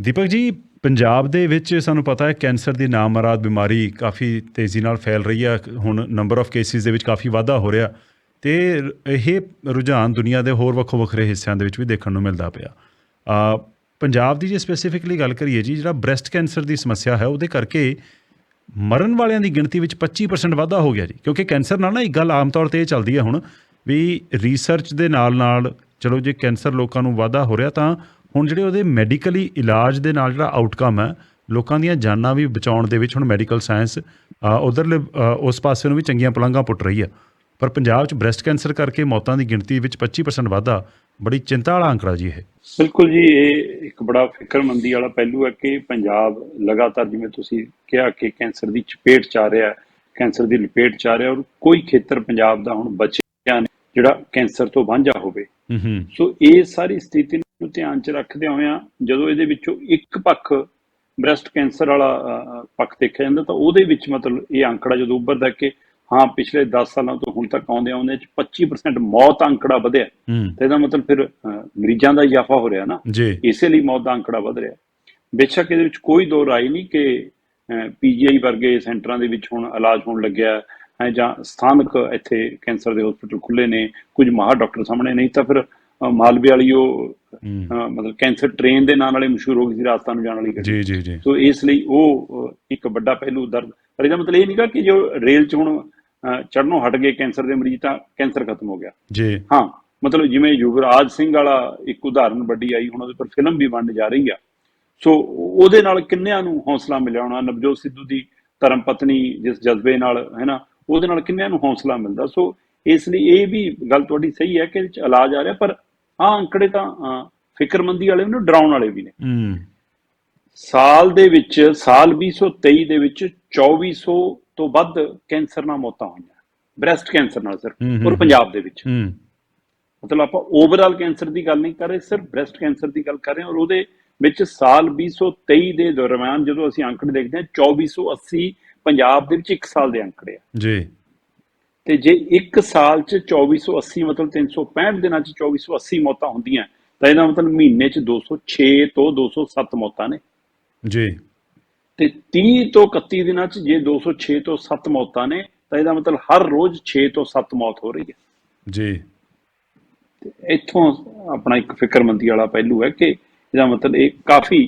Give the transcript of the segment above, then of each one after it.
ਦੀਪਕ ਜੀ, ਪੰਜਾਬ ਦੇ ਵਿੱਚ ਸਾਨੂੰ ਪਤਾ ਹੈ ਕੈਂਸਰ ਦੀ ਨਾਮਰਾਦ ਬਿਮਾਰੀ ਕਾਫੀ ਤੇਜ਼ੀ ਨਾਲ ਫੈਲ ਰਹੀ ਹੈ। ਹੁਣ ਨੰਬਰ ਆਫ ਕੇਸਿਸ ਦੇ ਵਿੱਚ ਕਾਫੀ ਵਾਧਾ ਹੋ ਰਿਹਾ ਤੇ ਇਹ ਰੁਝਾਨ ਦੁਨੀਆ ਦੇ ਹੋਰ ਵੱਖੋ ਵੱਖਰੇ ਹਿੱਸਿਆਂ ਦੇ ਵਿੱਚ ਵੀ ਦੇਖਣ ਨੂੰ ਮਿਲਦਾ ਪਿਆ। ਆ ਪੰਜਾਬ ਦੀ ਜੇ ਸਪੈਸੀਫਿਕਲੀ ਗੱਲ ਕਰੀਏ ਜੀ, ਜਿਹੜਾ ਬ੍ਰੈਸਟ ਕੈਂਸਰ ਦੀ ਸਮੱਸਿਆ ਹੈ, ਉਹਦੇ ਕਰਕੇ ਮਰਨ ਵਾਲਿਆਂ ਦੀ ਗਿਣਤੀ ਵਿੱਚ 25% ਵਾਧਾ ਹੋ ਗਿਆ ਜੀ। ਕਿਉਂਕਿ ਕੈਂਸਰ ਨਾਲ ਨਾ ਇੱਕ ਗੱਲ ਆਮ ਤੌਰ ਤੇ ਇਹ ਚੱਲਦੀ ਹੈ ਹੁਣ ਵੀ ਰਿਸਰਚ ਦੇ ਨਾਲ ਨਾਲ ਚਲੋ ਜੇ ਕੈਂਸਰ ਲੋਕਾਂ ਨੂੰ ਵਾਧਾ ਹੋ ਰਿਹਾ ਤਾਂ ਹੁਣ ਜਿਹੜੇ ਉਹਦੇ ਮੈਡੀਕਲੀ ਇਲਾਜ ਦੇ ਨਾਲ ਜਿਹੜਾ ਆਊਟਕਮ ਹੈ ਲੋਕਾਂ ਦੀਆਂ ਜਾਨਾਂ ਵੀ ਬਚਾਉਣ ਦੇ ਵਿੱਚ ਹੁਣ ਮੈਡੀਕਲ ਸਾਇੰਸ ਉਧਰਲੇ ਉਸ ਪਾਸੇ ਨੂੰ ਵੀ ਚੰਗੀਆਂ ਪਲੰਘਾਂ ਪੁੱਟ ਰਹੀ ਹੈ। ਪਰ ਪੰਜਾਬ 'ਚ ਬ੍ਰੈਸਟ ਕੈਂਸਰ ਕਰਕੇ ਮੌਤਾਂ ਦੀ ਗਿਣਤੀ ਵਿੱਚ 25% ਵਾਧਾ ਬੜੀ ਚਿੰਤਾ ਵਾਲਾ ਅੰਕੜਾ ਜੀ ਇਹ। ਬਿਲਕੁਲ ਜੀ ਇਹ ਇੱਕ ਬੜਾ ਫਿਕਰਮੰਦੀ ਵਾਲਾ ਪਹਿਲੂ ਹੈ ਕਿ ਪੰਜਾਬ ਲਗਾਤਾਰ ਜਿਵੇਂ ਤੁਸੀਂ ਕਿਹਾ ਕਿ ਕੈਂਸਰ ਦੀ ਚਪੇਟ ਚ ਆ ਰਿਹਾ ਹੈ ਕੈਂਸਰ ਦੀ ਲਪੇਟ ਚ ਆ ਰਿਹਾ ਔਰ ਕੋਈ ਖੇਤਰ ਪੰਜਾਬ ਦਾ ਹੁਣ ਬਚਿਆ ਨਹੀਂ ਜਿਹੜਾ ਕੈਂਸਰ ਤੋਂ ਵਾਂਝਾ ਹੋਵੇ। ਹੂੰ ਹੂੰ। ਸੋ ਇਹ ਸਾਰੀ ਸਥਿਤੀ ਨੂੰ ਧਿਆਨ ਚ ਰੱਖਦੇ ਹੋਇਆਂ ਜਦੋਂ ਇਹਦੇ ਵਿੱਚੋਂ ਇੱਕ ਪੱਖ ਬ੍ਰੈਸਟ ਕੈਂਸਰ ਵਾਲਾ ਪੱਖ ਦੇਖਿਆ ਜਾਂਦਾ ਤਾਂ ਉਹਦੇ ਵਿੱਚ ਮਤਲਬ ਇਹ ਅੰਕੜਾ ਜਦੋਂ ਉੱਭਰਦਾ ਕਿ ਹਾਂ ਪਿਛਲੇ 10 ਸਾਲਾਂ ਤੋਂ ਹੁਣ ਤੱਕ ਆਉਂਦੇ ਆਉਂਦੇ ਚ 25% ਮੌਤ ਅੰਕੜਾ ਵਧਿਆ। ਤੇ ਇਹਦਾ ਮਤਲਬ ਫਿਰ ਮਰੀਜ਼ਾਂ ਦਾ ਇਜ਼ਾਫਾ ਹੋ ਰਿਹਾ ਨਾ। ਇਸੇ ਲਈ ਮੌਤ ਦਾ ਅੰਕੜਾ ਵਧ ਰਿਹਾ। ਬੇਸ਼ੱਕ ਇਹਦੇ ਵਿੱਚ ਕੋਈ ਦੋ ਰਾਏ ਨਹੀਂ ਕਿ ਪੀਜੀਆਈ ਵਰਗੇ ਸੈਂਟਰਾਂ ਦੇ ਵਿੱਚ ਹੁਣ ਇਲਾਜ ਹੋਣ ਲੱਗਿਆ ਹੈ ਜਾਂ ਸਥਾਨਕ ਇੱਥੇ ਕੈਂਸਰ ਦੇ ਹਸਪੀਟਲ ਖੁੱਲੇ ਨੇ ਕੁਝ ਮਾਹਰ ਡਾਕਟਰ ਸਾਹਮਣੇ ਨਹੀਂ ਤਾਂ ਫਿਰ ਮਾਲਵੇ ਵਾਲੀ ਉਹ ਮਤਲਬ ਕੈਂਸਰ ਟ੍ਰੇਨ ਦੇ ਨਾਂ ਨਾਲੇ ਮਸ਼ਹੂਰ ਹੋ ਗਈ ਸੀ ਰਾਜਸਥਾਨ ਨੂੰ ਜਾਣ ਵਾਲੀ ਗੱਡੀ। ਜੀ ਜੀ ਜੀ। ਸੋ ਇਸ ਲਈ ਉਹ ਇੱਕ ਵੱਡਾ ਪਹਿਲੂ ਦਰਦ ਪਰ ਇਹਦਾ ਮਤਲਬ ਇਹ ਨਹੀਂਗਾ ਕਿ ਜੋ ਰੇਲ 'ਚ ਹੁਣ ਚੜਨੋਂ ਹਟ ਗਏ ਕੈਂਸਰ ਦੇ ਮਰੀਜ਼ ਤਾਂ ਕੈਂਸਰ ਖਤਮ ਹੋ ਗਿਆ। ਜੀ। ਹਾਂ ਮਤਲਬ ਜਿਵੇਂ ਯੁਵਰਾਜ ਸਿੰਘ ਵਾਲਾ ਇੱਕ ਉਦਾਹਰਨ ਵੱਡੀ ਆਈ ਹੁਣ ਉਹਦੇ ਪਰ ਫਿਲਮ ਵੀ ਬਣਨ ਜਾ ਰਹੀ ਆ। ਸੋ ਉਹਦੇ ਨਾਲ ਕਿੰਨਿਆਂ ਨੂੰ ਹੌਸਲਾ ਮਿਲਿਆ ਹੋਣਾ? ਨਵਜੋਤ ਸਿੱਧੂ ਦੀ ਧਰਮ ਪਤਨੀ ਜਿਸ ਜਜ਼ਬੇ ਨਾਲ ਹੈ ਨਾ ਉਹਦੇ ਨਾਲ ਕਿੰਨਿਆਂ ਨੂੰ ਹੌਸਲਾ ਮਿਲਦਾ? ਸੋ ਇਸ ਲਈ ਇਹ ਵੀ ਗੱਲ ਤੁਹਾਡੀ ਸਹੀ ਹੈ ਕਿ ਇਲਾਜ ਆ ਰਿਹਾ ਪਰ ਆ ਅੰਕੜੇ ਤਾਂ ਫਿਕਰਮੰਦੀ ਵਾਲੇ ਨੇ ਡਰਾਉਣ ਵਾਲੇ ਵੀ ਨੇ। ਹੂੰ। ਸਾਲ ਦੇ ਵਿੱਚ ਸਾਲ 2023 ਦੇ ਵਿੱਚ 2400 ਤੋਂ ਵੱਧ ਕੈਂਸਰ ਨਾਲ ਮੌਤਾਂ ਹੋਈਆਂ। ਬ੍ਰੈਸਟ ਕੈਂਸਰ ਨਾਲ ਸਿਰਫ ਔਰ ਪੰਜਾਬ ਦੇ ਵਿੱਚ। ਹੂੰ। ਮਤਲਬ ਆਪਾਂ ਓਵਰਆਲ ਕੈਂਸਰ ਦੀ ਗੱਲ ਨਹੀਂ ਕਰ ਰਹੇ ਸਿਰਫ ਬ੍ਰੈਸਟ ਕੈਂਸਰ ਦੀ ਗੱਲ ਕਰ ਰਹੇ ਹਾਂ ਔਰ ਉਹਦੇ ਵਿੱਚ ਸਾਲ 2023 ਦੇ ਦਰਮਿਆਨ ਜਦੋਂ ਅਸੀਂ ਅੰਕੜੇ ਦੇਖਦੇ ਹਾਂ 2480 ਪੰਜਾਬ ਦੇ ਵਿੱਚ ਇੱਕ ਸਾਲ ਦੇ ਅੰਕੜੇ ਆ। ਜੀ। ਤੇ ਜੇ ਇੱਕ ਸਾਲ 'ਚ 2480 ਮਤਲਬ 365 ਦਿਨਾਂ 'ਚ 2480 ਮੌਤਾਂ ਹੁੰਦੀਆਂ ਤਾਂ ਇਹਦਾ ਮਤਲਬ ਮਹੀਨੇ 'ਚ 206 ਤੋਂ 207 ਮੌਤਾਂ ਨੇ। ਜੀ। ਤੇ 30 ਤੋਂ 31 ਦਿਨਾਂ 'ਚ ਜੇ 206 ਤੋਂ 7 ਮੌਤਾਂ ਨੇ ਤਾਂ ਇਹਦਾ ਮਤਲਬ ਹਰ ਰੋਜ਼ 6 ਤੋਂ 7 ਮੌਤ ਹੋ ਰਹੀ ਹੈ। ਜੀ। ਤੇ ਇੱਥੋਂ ਆਪਣਾ ਇੱਕ ਫਿਕਰਮੰਦੀ ਵਾਲਾ ਪਹਿਲੂ ਹੈ ਕਿ ਇਹਦਾ ਮਤਲਬ ਇਹ ਕਾਫੀ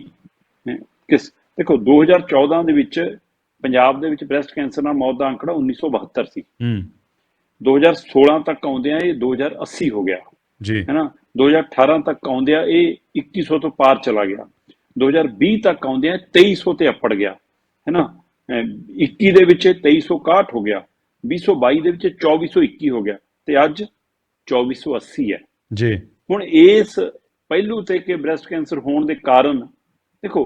ਕਿਸ ਦੇਖੋ 2014 ਦੇ ਵਿੱਚ ਪੰਜਾਬ ਦੇ ਵਿੱਚ ਬ੍ਰੈਸਟ ਕੈਂਸਰ ਨਾਲ ਮੌਤ ਦਾ ਅੰਕੜਾ 1972 ਸੀ। ਹੂੰ। 2016 ਤੱਕ ਆਉਂਦਿਆਂ ਇਹ 2080 ਹੋ ਗਿਆ। ਜੀ। ਹੈ ਨਾ 2018 ਤੱਕ ਆਉਂਦਿਆਂ ਇਹ 2100 ਤੋਂ ਪਾਰ ਚਲਾ ਗਿਆ। 2020 ਤੱਕ ਆਉਂਦਿਆਂ 2300 ਤੇ ਅੱਪੜ ਗਿਆ। ਹੈ ਨਾ ਅਹ 21 ਦੇ ਵਿੱਚ ਇਹ 2361 ਹੋ ਗਿਆ। 2022 ਦੇ ਵਿੱਚ ਇਹ 2421 ਹੋ ਗਿਆ। ਤੇ ਅੱਜ 2480 ਹੈ। ਜੀ। ਹੁਣ ਇਸ ਪਹਿਲੂ ਤੇ ਕਿ ਬ੍ਰੈਸਟ ਕੈਂਸਰ ਹੋਣ ਦੇ ਕਾਰਨ ਦੇਖੋ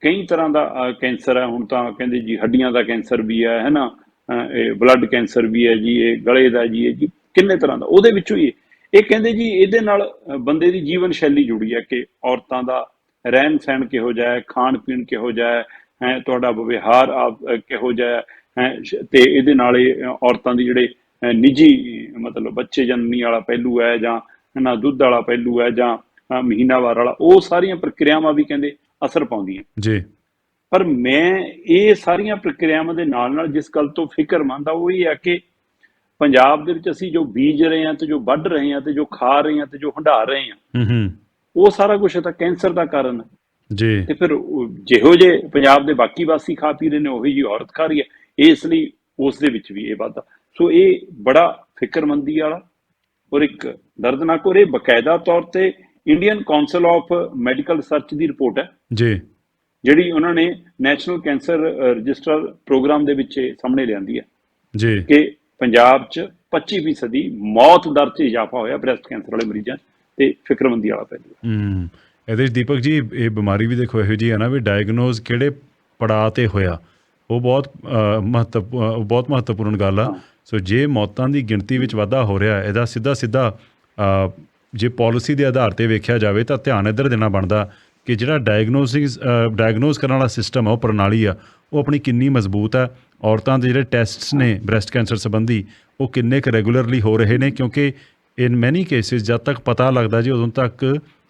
ਕਈ ਤਰ੍ਹਾਂ ਦਾ ਕੈਂਸਰ ਹੈ। ਹੁਣ ਤਾਂ ਕਹਿੰਦੇ ਜੀ ਹੱਡੀਆਂ ਦਾ ਕੈਂਸਰ ਵੀ ਹੈ। ਹੈ ਨਾ ਅਹ, ਇਹ ਬਲੱਡ ਕੈਂਸਰ ਵੀ ਹੈ ਜੀ, ਇਹ ਗਲੇ ਦਾ ਜੀ, ਇਹ ਜੀ, ਕਿੰਨੇ ਤਰ੍ਹਾਂ ਦਾ। ਉਹਦੇ ਵਿੱਚੋਂ ਹੀ ਇਹ। ਕਹਿੰਦੇ ਜੀ, ਇਹਦੇ ਨਾਲ ਬੰਦੇ ਦੀ ਜੀਵਨ ਸ਼ੈਲੀ ਜੁੜੀ ਹੈ ਕਿ ਔਰਤਾਂ ਦਾ ਰਹਿਣ ਸਹਿਣ ਕਿਹੋ ਜਿਹਾ ਖਾਣ ਪੀਣ ਕਿਹੋ ਜਿਹਾ ਹੈ ਤੁਹਾਡਾ ਵਿਵਹਾਰ ਆਪ ਕਿਹੋ ਜਿਹਾ ਤੇ ਇਹਦੇ ਨਾਲ ਇਹ ਔਰਤਾਂ ਦੀ ਜਿਹੜੇ ਨਿੱਜੀ, ਮਤਲਬ ਬੱਚੇ ਜਨਮੀ ਵਾਲਾ ਪਹਿਲੂ ਹੈ ਜਾਂ ਨਾ ਦੁੱਧ ਵਾਲਾ ਪਹਿਲੂ ਹੈ ਜਾਂ ਮਹੀਨਾਵਾਰ ਵਾਲਾ, ਉਹ ਸਾਰੀਆਂ ਪ੍ਰਕਿਰਿਆਵਾਂ ਵੀ ਕਹਿੰਦੇ ਅਸਰ ਪਾਉਂਦੀਆਂ। ਜੀ। ਪਰ ਮੈਂ ਇਹ ਸਾਰੀਆਂ ਪ੍ਰਕਿਰਿਆਵਾਂ ਦੇ ਨਾਲ ਨਾਲ ਜਿਸ ਗੱਲ ਤੋਂ ਫਿਕਰਮੰਦ ਆ ਉਹ ਇਹ ਹੈ ਕਿ ਪੰਜਾਬ ਦੇ ਵਿੱਚ ਅਸੀਂ ਜੋ ਬੀਜ ਰਹੇ ਹਾਂ ਤੇ ਜੋ ਵੱਢ ਰਹੇ ਹਾਂ ਤੇ ਜੋ ਖਾ ਰਹੇ ਹਾਂ ਤੇ ਜੋ ਹੰਢਾ ਰਹੇ ਹਾਂ ਹੂੰ ਹੂੰ। ਉਹ ਸਾਰਾ ਕੁਝ ਤਾਂ ਕੈਂਸਰ ਦਾ ਕਾਰਨ ਹੈ। ਜੀ। ਤੇ ਫਿਰ ਜਿਹੋ ਜੇ ਪੰਜਾਬ ਦੇ ਬਾਕੀ ਵਾਸੀ ਖਾ ਪੀ ਰਹੇ ਨੇ ਉਹੀ ਜੀ ਔਰਤ ਖਾ ਰਹੀ ਹੈ ਇਸ ਲਈ ਉਸ ਦੇ ਵਿੱਚ ਵੀ ਇਹ ਵਾਧਾ। ਸੋ ਇਹ ਬੜਾ ਫਿਕਰਮੰਦੀ ਵਾਲਾ ਔਰ ਇੱਕ ਦਰਦਨਾਕ ਔਰ ਇਹ ਬਕਾਇਦਾ ਤੌਰ ਤੇ Indian Council of Medical Research the report ਹੈ। ਜੀ। ਜਿਹੜੀ ਉਹਨਾਂ ਨੇ ਨੈਸ਼ਨਲ ਕੈਂਸਰ ਰਜਿਸਟਰ ਪ੍ਰੋਗਰਾਮ ਦੇ ਵਿੱਚ ਸਾਹਮਣੇ ਲਿਆਂਦੀ ਹੈ ਜੀ। ਕਿ ਪੰਜਾਬ 'ਚ 25% ਦੀ ਮੌਤ ਦਰ 'ਚ ਇਜ਼ਾਫਾ ਹੋਇਆ ਬ੍ਰੈਸਟ ਕੈਂਸਰ ਵਾਲੇ ਮਰੀਜ਼ਾਂ ਤੇ ਫਿਕਰਮੰਦੀ ਵਾਲਾ ਪਹਿਲੂ ਹੈ। ਹੂੰ ਇਹਦੇ 'ਚ ਦੀਪਕ ਜੀ ਇਹ ਬਿਮਾਰੀ ਵੀ ਦੇਖੋ ਇਹੋ ਜੀ ਹੈ ਨਾ ਵੀ ਡਾਇਗਨੋਜ਼ ਕਿਹੜੇ ਪੜਾਅ ਤੇ ਹੋਇਆ। ਉਹ ਬਹੁਤ ਮਹੱਤਵ ਬਹੁਤ ਮਹੱਤਵਪੂਰਨ ਗੱਲ ਆ। ਸੋ ਜੇ ਮੌਤਾਂ ਦੀ ਗਿਣਤੀ ਵਿੱਚ ਵਾਧਾ ਹੋ ਰਿਹਾ ਇਹਦਾ ਸਿੱਧਾ ਸਿੱਧਾ ਜੇ ਪਾਲਿਸੀ ਦੇ ਆਧਾਰ ਤੇ ਵੇਖਿਆ ਜਾਵੇ ਤਾਂ ਧਿਆਨ ਇੱਧਰ ਦੇਣਾ ਬਣਦਾ। ਕਿ ਜਿਹੜਾ ਡਾਇਗਨੋਸਿਸ ਡਾਇਗਨੋਸ ਕਰਨ ਵਾਲਾ ਸਿਸਟਮ ਆ ਉਹ ਪ੍ਰਣਾਲੀ ਆ ਉਹ ਆਪਣੀ ਕਿੰਨੀ ਮਜ਼ਬੂਤ ਹੈ ਔਰਤਾਂ ਦੇ ਜਿਹੜੇ ਟੈਸਟਸ ਨੇ ਬ੍ਰੈਸਟ ਕੈਂਸਰ ਸੰਬੰਧੀ ਉਹ ਕਿੰਨੇ ਕੁ ਰੈਗੂਲਰਲੀ ਹੋ ਰਹੇ ਨੇ ਕਿਉਂਕਿ ਇਨ ਮੈਨੀ ਕੇਸਿਸ ਜਦ ਤੱਕ ਪਤਾ ਲੱਗਦਾ ਜੀ ਉਦੋਂ ਤੱਕ